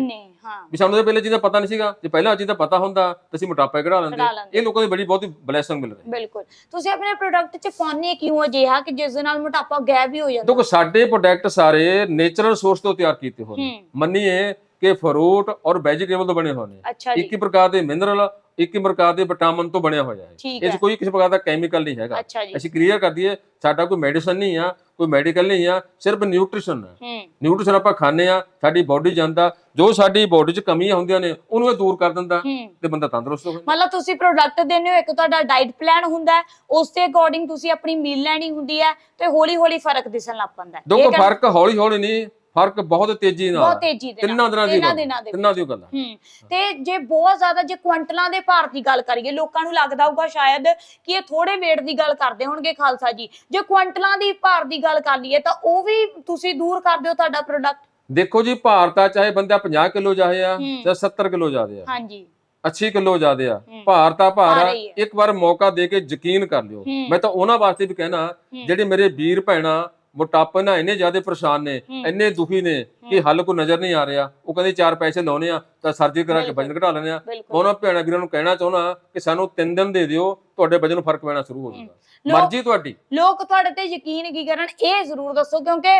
ਵੀ ਸਾਨੂੰ ਤਾਂ ਪਹਿਲੇ ਚੀਜ਼ ਦਾ ਪਤਾ ਨਹੀਂ ਸੀਗਾ ਜੇ ਪਹਿਲਾਂ ਚੀਜ਼ ਦਾ ਪਤਾ ਹੁੰਦਾ ਤਾਂ ਅਸੀਂ ਮੋਟਾਪਾ ਘਟਾ ਲੈਂਦੇ। ਇਹ ਲੋਕਾਂ ਦੀ ਬੜੀ ਬਹੁਤੀ ਬਲੇਸਿੰਗ ਮਿਲ ਰਹੀ ਬਿਲਕੁਲ ਤੁਸੀਂ ਆਪਣੇ ਪ੍ਰੋਡਕਟ ਚ ਪਾਉਂਦੇ ਕਿਉਂ ਅਜਿਹਾ ਕਿ ਜਿਸ ਦੇ ਨਾਲ ਮੋਟਾਪਾ ਗਾਇਬ ਹੀ ਹੋ ਜਾਂਦਾ ਦੇਖੋ ਸਾਡੇ ਪ੍ਰੋਡਕਟ ਸਾਰੇ ਨੇਚਰਲ ਸੋਰਸ ਤੋਂ ਤਿਆਰ ਕੀਤੇ ਹੋਏ। ਮੰਨੀਏ ਕਿ ਫਰੂਟ ਔਰ ਵੈਜੀਟੇਬਲ ਤੋਂ ਬਣੇ ਹੋਏ ਨੇ ਇੱਕ ਹੀ ਪ੍ਰਕਾਰ ਦੇ ਮਿਨਰਲ ਇੱਕ ਹੀ ਪ੍ਰਕਾਰ ਦੇ ਵਿਟਾਮਿਨ ਤੋਂ ਬਣਿਆ ਹੋਇਆ ਹੈ। 'ਚ ਕੋਈ ਕਿਸੇ ਪ੍ਰਕਾਰ ਦਾ ਕੈਮੀਕਲ ਨਹੀਂ ਹੈਗਾ। ਅਸੀਂ ਕਲੀਅਰ ਕਰ ਦਈਏ ਸਾਡਾ ਕੋਈ ਮੈਡੀਸਨ ਨਹੀਂ ਆ ਕੋਈ ਮੈਡੀਕਲ ਨਹੀਂ ਆ ਸਿਰਫ ਨਿਊਟ੍ਰੀਸ਼ਨ ਹੈ ਹੂੰ। ਨਿਊਟ੍ਰੀਸ਼ਨ ਆਪਾਂ ਖਾਂਦੇ ਆ ਸਾਡੀ ਬਾਡੀ ਜਾਂਦਾ ਜੋ ਸਾਡੀ ਬਾਡੀ 'ਚ ਕਮੀਆਂ ਹੁੰਦੀਆਂ ਨੇ ਉਹਨੂੰ ਇਹ ਦੂਰ ਕਰ ਦਿੰਦਾ ਤੇ ਬੰਦਾ ਤੰਦਰੁਸਤ ਹੋ ਜਾਂਦਾ। ਮਤਲਬ ਤੁਸੀਂ ਪ੍ਰੋਡਕਟ ਦਿੰਦੇ ਹੋ ਇੱਕ ਤੁਹਾਡਾ ਡਾਈਟ ਪਲਾਨ ਹੁੰਦਾ ਹੈ ਉਸ ਦੇ ਅਕੋਰਡਿੰਗ ਤੁਸੀਂ ਆਪਣੀ ਮੀਲ ਲੈਣੀ ਹੁੰਦੀ ਹੈ ਤੇ ਹੌਲੀ ਹੌਲੀ ਫ਼ਰਕ ਦਿਸਣ ਲੱਗ ਪੈਂਦਾ ਦੇਖੋ ਫ਼ਰਕ ਹੌਲੀ ਹੌਲੀ ਨਹੀਂ ਫ਼ਰਕ ਬਹੁਤ ਤੇਜ਼ੀ ਨਾਲ ਬਹੁਤ। ਤੇਜ਼ੀ ਦੇ ਨਾਲ ਤਿੰਨਾਂ ਦਿਨਾਂ ਦੀ ਤਿੰਨਾਂ ਦਿਨਾਂ ਦੇ ਤਿੰਨਾਂ ਦੀ ਗੱਲ ਆ। ਹੂੰ ਤੇ ਜੇ ਬਹੁਤ ਜ਼ਿਆਦਾ ਜੇ ਕੁਆਂਟਲਾਂ ਦੇ ਭਾਰ ਦੀ ਗੱਲ ਕਰੀਏ ਲੋਕਾਂ ਨੂੰ ਲੱਗਦਾ ਹੋਊਗਾ ਸ਼ਾਇਦ ਕਿ ਇਹ ਥੋੜੇ weight ਦੀ ਗੱਲ ਕਰਦੇ ਹੋਣਗੇ ਖਾਲਸਾ ਜੀ ਜੇ ਕੁਆਂਟਲਾਂ ਦੀ ਭਾਰ ਦੀ ਗੱਲ ਕਰ ਲਈਏ ਤਾਂ ਉਹ ਵੀ ਤੁਸੀਂ ਦੂਰ ਕਰ ਦਿਓ ਤੁਹਾਡਾ ਪ੍ਰੋਡਕਟ ਦੇਖੋ ਜੀ ਭਾਰਤ ਆ ਚਾਹੇ ਬੰਦਾ 50 ਕਿਲੋ ਜਾਏ ਆ। ਜਾਂ 70 ਕਿਲੋ ਜਾਦੇ ਆ ਹਾਂਜੀ 80 ਕਿਲੋ ਜਾਦੇ ਆ ਹੂੰ। ਭਾਰਤ ਆ ਭਾਰ ਭਾਰ ਆ। ਇੱਕ ਵਾਰ ਮੌਕਾ ਦੇ ਕੇ ਯਕੀਨ ਕਰ ਲਿਓ। ਮੈਂ ਤਾਂ ਉਹਨਾਂ ਵਾਸਤੇ ਵੀ ਕਹਿਣਾ। ਜਿਹੜੇ ਮੇਰੇ ਵੀਰ ਭੈਣਾ ਮੋਟਾਪੇ ਨਾਲ ਇੰਨੇ ਜ਼ਿਆਦਾ ਪਰੇਸ਼ਾਨ ਨੇ ਹੂੰ। ਇੰਨੇ ਦੁਖੀ ਨੇ ਕਿ ਹੱਲ ਕੋ ਨਜ਼ਰ ਨਹੀਂ ਆ ਰਿਹਾ। ਉਹ ਕਹਿੰਦੇ ਚਾਰ ਪੈਸੇ ਲਾਉਣੇ ਆ ਤਾਂ ਸਰਜਰੀ ਕਰਾ ਕੇ। ਵਜਨ ਘਟਾ ਲੈਣੇ ਆ। ਉਹਨਾਂ ਭੈਣਾ ਵੀਰਾਂ ਨੂੰ ਕਹਿਣਾ ਚਾਹੁੰਦਾ ਕਿ ਸਾਨੂੰ 3 ਦਿਨ ਦੇ ਦਿਓ ਤੁਹਾਡੇ ਵਜਨ ਨੂੰ ਫ਼ਰਕ ਪੈਣਾ ਸ਼ੁਰੂ ਹੋ ਜਾਊਗਾ। ਮਰਜ਼ੀ ਤੁਹਾਡੀ। ਲੋਕ ਤੁਹਾਡੇ ਤੇ ਯਕੀਨ ਕੀ ਕਰਨ ਇਹ ਜ਼ਰੂਰ ਦੱਸੋ ਕਿਉਂਕਿ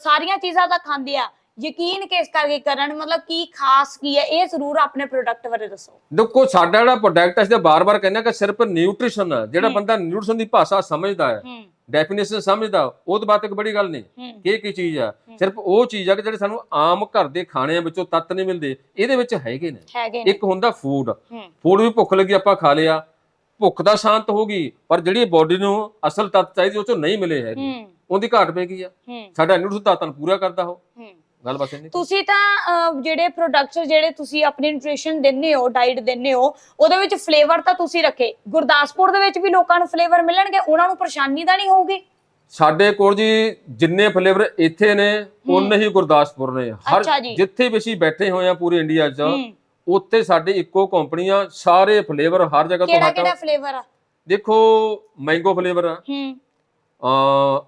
ਸਾਰੀਆਂ ਚੀਜ਼ਾਂ ਤਾਂ ਖਾਂਦੇ ਆ। ਯਕੀਨ ਕਿਸ ਕਰਕੇ ਕਰਨ ਮਤਲਬ ਕੀ ਖਾਸ ਕੀ ਹੈ ਇਹ ਜ਼ਰੂਰ ਆਪਣੇ ਪ੍ਰੋਡਕਟ ਬਾਰੇ ਦੱਸੋ। ਦੇਖੋ ਸਾਡਾ ਜਿਹੜਾ ਪ੍ਰੋਡਕਟ ਅਸੀਂ ਤਾਂ ਬਾਰ-ਬਾਰ ਕਹਿੰਦੇ ਕਿ ਸਿਰਫ ਨਿਊਟ੍ਰੀਸ਼ਨ ਆ। ਜਿਹੜਾ ਬੰਦਾ ਨਿਊਟ੍ਰੀਸ਼ਨ ਦੀ ਭਾਸ਼ਾ ਸਮਝਦਾ ਹੈ ਹੂੰ। ਡੈਫੀਨੇਸ਼ਨ ਸਮਝਦਾ ਉਹ ਤਾਂ ਬਾਤ ਇੱਕ ਬੜੀ ਗੱਲ ਨਹੀਂ। ਕਿ ਕੀ ਚੀਜ਼ ਆ? ਸਿਰਫ ਉਹ ਚੀਜ਼ ਆ ਕਿ ਜਿਹੜੇ ਸਾਨੂੰ ਆਮ ਘਰ ਦੇ ਖਾਣਿਆਂ ਵਿੱਚੋਂ ਤੱਤ ਨਹੀਂ ਮਿਲਦੇ ਇਹਦੇ ਵਿੱਚ ਹੈਗੇ ਨੇ। ਇੱਕ ਹੁੰਦਾ ਫੂਡ ਫੂਡ ਵੀ ਭੁੱਖ ਲੱਗੀ ਆਪਾਂ ਖਾ ਲਿਆ ਭੁੱਖ ਤਾਂ ਸ਼ਾਂਤ ਹੋ ਗਈ ਪਰ ਜਿਹੜੀ ਬਾਡੀ ਨੂੰ ਅਸਲ ਤੱਤ ਚਾਹੀਦੇ ਉਹ ਚੋਂ ਨਹੀਂ ਮਿਲੇ ਹੈਗੇ। ਹੂੰ। ਉਹਦੀ ਘਾਟ ਪੈ ਗਈ ਆ। ਸਾਡਾ ਨਿਊਟ੍ਰੀਸ਼ਨ ਤੱਤਾਂ ਪੂਰਾ ਕਰਦਾ ਹੂੰ। ਗੱਲ ਬਸ ਇੰਨੀ ਤੁਸੀਂ ਤਾਂ ਅਹ, ਜਿਹੜੇ ਪ੍ਰੋਡਕਟਸ ਜਿਹੜੇ ਤੁਸੀਂ ਆਪਣੀ ਨਿਊਟ੍ਰੀਸ਼ਨ ਦਿੰਦੇ ਹੋ ਡਾਈਟ ਦਿੰਦੇ ਹੋ ਉਹਦੇ ਵਿੱਚ ਫਲੇਵਰ ਤਾਂ ਤੁਸੀਂ ਰੱਖੇ। ਗੁਰਦਾਸਪੁਰ ਦੇ ਵਿੱਚ ਵੀ ਲੋਕਾਂ ਨੂੰ ਫਲੇਵਰ ਮਿਲਣਗੇ ਉਹਨਾਂ ਨੂੰ ਪਰੇਸ਼ਾਨੀ ਤਾਂ ਨਹੀਂ ਹੋਊਗੀ? ਸਾਡੇ ਕੋਲ ਜੀ ਜਿੰਨੇ ਫਲੇਵਰ ਇੱਥੇ ਨੇ ਉਨੇ ਹੀ ਗੁਰਦਾਸਪੁਰ ਨੇ। ਹਰ ਅੱਛਾ ਜੀ। ਜਿੱਥੇ ਵੀ ਅਸੀਂ ਬੈਠੇ ਹੋਏ ਆ ਪੂਰੇ ਇੰਡੀਆ 'ਚ ਹੂੰ। ਉੱਥੇ ਸਾਡੇ ਇੱਕੋ ਕੰਪਨੀਆਂ ਸਾਰੇ ਫਲੇਵਰ ਹਰ ਜਗ੍ਹਾ ਤੋਂ ਕਿਹੜਾ ਹਟ ਕਿਹੜਾ ਫਲੇਵਰ ਆ? ਦੇਖੋ ਮੈਂਗੋ ਫਲੇਵਰ ਆ। ਹੂੰ।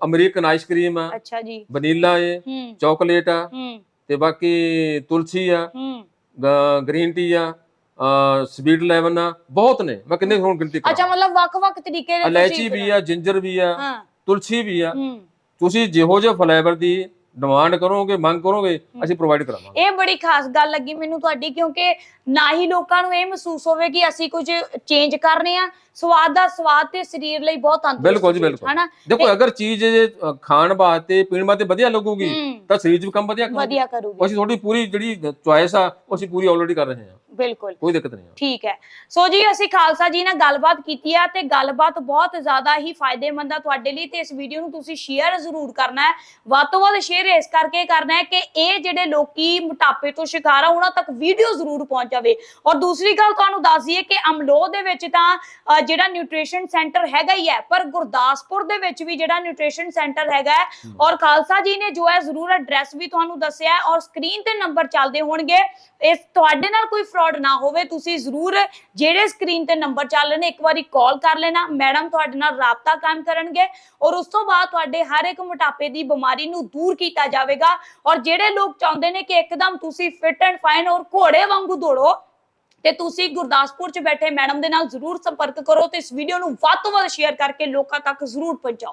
ਅਮਰੀਕਨ ਆਈਸਕ੍ਰੀਮ ਆ ਅੱਛਾ ਜੀ। ਵਨੀਲਾ ਏ ਹੂੰ। ਚਾਕਲੇਟ ਆ ਹੂੰ। ਤੇ ਬਾਕੀ ਤੁਲਸੀ ਆ ਹੂੰ। ਗ੍ਰੀਨ ਟੀ ਆ ਸਵੀਟ ਲੈਵਨ ਆ ਬਹੁਤ ਨੇ। ਮੈਂ ਕਿੰਨੇ ਹੁਣ ਗਿਣਤੀ ਅੱਛਾ ਕਰਾਂ ਮਤਲਬ ਵੱਖ-ਵੱਖ ਤਰੀਕੇ ਦੇ ਇਲਾਇਚੀ ਵੀ ਆ ਜਿੰਜਰ ਵੀ ਆ ਤੁਲਸੀ ਵੀ ਆ। ਤੁਸੀਂ ਜਿਹੋ ਜਿਹੇ ਫਲੇਵਰ ਦੀ ਡਿਮਾਂਡ ਕਰੋਗੇ ਮੰਗ ਕਰੋਗੇ ਅਸੀਂ ਪ੍ਰੋਵਾਈਡ ਕਰਾਵਾਂਗੇ। ਇਹ ਬੜੀ ਖਾਸ ਗੱਲ ਲੱਗੀ ਮੈਨੂੰ ਤੁਹਾਡੀ ਕਿਉਂਕਿ ਨਾ ਹੀ ਲੋਕਾਂ ਨੂੰ ਇਹ ਮਹਿਸੂਸ ਹੋਵੇ ਕਿ ਅਸੀਂ ਕੁਝ ਚੇਂਜ ਕਰ ਰਹੇ ਆ ਸਵਾਦ ਦਾ ਸਵਾਦ ਤੇ ਸਰੀਰ ਲਈ ਬਹੁਤ ਤੰਦਰੁਸਤ ਬਿਲਕੁਲ ਜੀ, ਬਿਲਕੁਲ। ਹਨਾ? ਦੇਖੋ ਅਗਰ ਚੀਜ਼ ਖਾਣ ਵਾਸਤੇ ਪੀਣ ਵਾਸਤੇ ਵਧੀਆ ਲੱਗੂਗੀ ਤਾਂ ਸਰੀਰ ਵੀ ਕੰਮ ਵਧੀਆ ਕਰੂਗਾ। ਵਧੀਆ ਕਰੂਗੀ। ਅਸੀਂ ਤੁਹਾਡੀ ਪੂਰੀ ਜਿਹੜੀ ਚੁਆਇਸ ਆ ਅਸੀਂ ਪੂਰੀ ਆਲਰੇਡੀ ਕਰ ਰਹੇ ਹਾਂ। ਬਿਲਕੁਲ। ਕੋਈ ਦਿੱਕਤ ਨਹੀਂ ਆ। ਠੀਕ ਹੈ। ਸੋ ਜੀ ਅਸੀਂ ਖਾਲਸਾ ਜੀ ਨਾਲ ਗੱਲਬਾਤ ਕੀਤੀ ਆ ਤੇ ਗੱਲਬਾਤ ਬਹੁਤ ਜ਼ਿਆਦਾ ਹੀ ਫਾਇਦੇਮੰਦ ਆ ਤੁਹਾਡੇ ਲਈ ਤੇ ਇਸ ਵੀਡੀਓ ਨੂੰ ਤੁਸੀਂ ਸ਼ੇਅਰ ਜ਼ਰੂਰ ਕਰਨਾ ਹੈ। ਵੱਧ ਤੋਂ ਵੱਧ ਸ਼ੇਅਰ ਇਸ ਕਰਕੇ ਕਰਨਾ ਹੈ ਕਿ ਇਹ ਜਿਹੜੇ ਲੋਕੀ ਮੋਟਾਪੇ ਤੋਂ ਸ਼ਿਕਾਰ ਆ ਉਹਨਾਂ ਤੱਕ ਵੀਡੀਓ ਜ਼ਰੂਰ ਪਹੁੰਚ ਜਾਵੇ। ਔਰ ਦੂਸਰੀ ਗੱਲ ਤੁਹਾਨੂੰ ਦੱਸ ਦਈਏ ਕਿ ਅਮਲੋਹ ਦੇ ਵਿੱਚ ਤਾਂ ਜਿਹੜਾ ਨਿਊਟ੍ਰੀਸ਼ਨ ਸੈਂਟਰ ਹੈਗਾ ਹੀ ਹੈ ਪਰ ਗੁਰਦਾਸਪੁਰ ਦੇ ਵਿੱਚ ਵੀ ਜਿਹੜਾ ਨਿਊਟ੍ਰੀਸ਼ਨ ਸੈਂਟਰ ਹੈਗਾ ਹੈ। ਔਰ ਖਾਲਸਾ ਜੀ ਨੇ ਜੋ ਹੈ ਜ਼ਰੂਰ ਐਡਰੈਸ ਵੀ ਤੁਹਾਨੂੰ ਦੱਸਿਆ ਔਰ ਸਕਰੀਨ ਤੇ ਨੰਬਰ ਚੱਲਦੇ ਹੋਣਗੇ। ਇਸ ਤੁਹਾਡੇ ਨਾਲ ਕੋਈ ਫਰਾਡ ਨਾ ਹੋਵੇ, ਤੁਸੀਂ ਜ਼ਰੂਰ ਜਿਹੜੇ ਸਕਰੀਨ ਤੇ ਨੰਬਰ ਚੱਲ ਰਹੇ ਨੇ, ਇੱਕ ਵਾਰੀ ਕਾਲ ਕਰ ਲੈਣਾ। ਮੈਡਮ ਤੁਹਾਡੇ ਨਾਲ ਰਾਬਤਾ ਕਾਇਮ ਕਰਨਗੇ ਔਰ ਉਸ ਤੋਂ ਬਾਅਦ ਤੁਹਾਡੇ ਹਰ ਇੱਕ ਮੋਟਾਪੇ ਦੀ ਬਿਮਾਰੀ ਨੂੰ ਦੂਰ ਕੀਤਾ ਜਾਵੇਗਾ। ਔਰ ਜਿਹੜੇ ਲੋਕ ਚਾਹੁੰਦੇ ਨੇ ਕਿ ਇੱਕਦਮ ਤੁਸੀਂ ਫਿਟ ਐਂਡ ਫਾਈਨ ਔਰ ਘੋੜੇ ਵਾਂਗੂ ਦੌੜੋ, ਤੇ ਤੁਸੀਂ ਗੁਰਦਾਸਪੁਰ 'ਚ ਬੈਠੇ ਮੈਡਮ ਦੇ ਨਾਲ ਜ਼ਰੂਰ ਸੰਪਰਕ ਕਰੋ ਤੇ ਇਸ ਵੀਡੀਓ ਨੂੰ ਵੱਧ ਤੋਂ ਵੱਧ ਸ਼ੇਅਰ ਕਰਕੇ ਲੋਕਾਂ ਤੱਕ ਜ਼ਰੂਰ ਪਹੁੰਚਾਓ।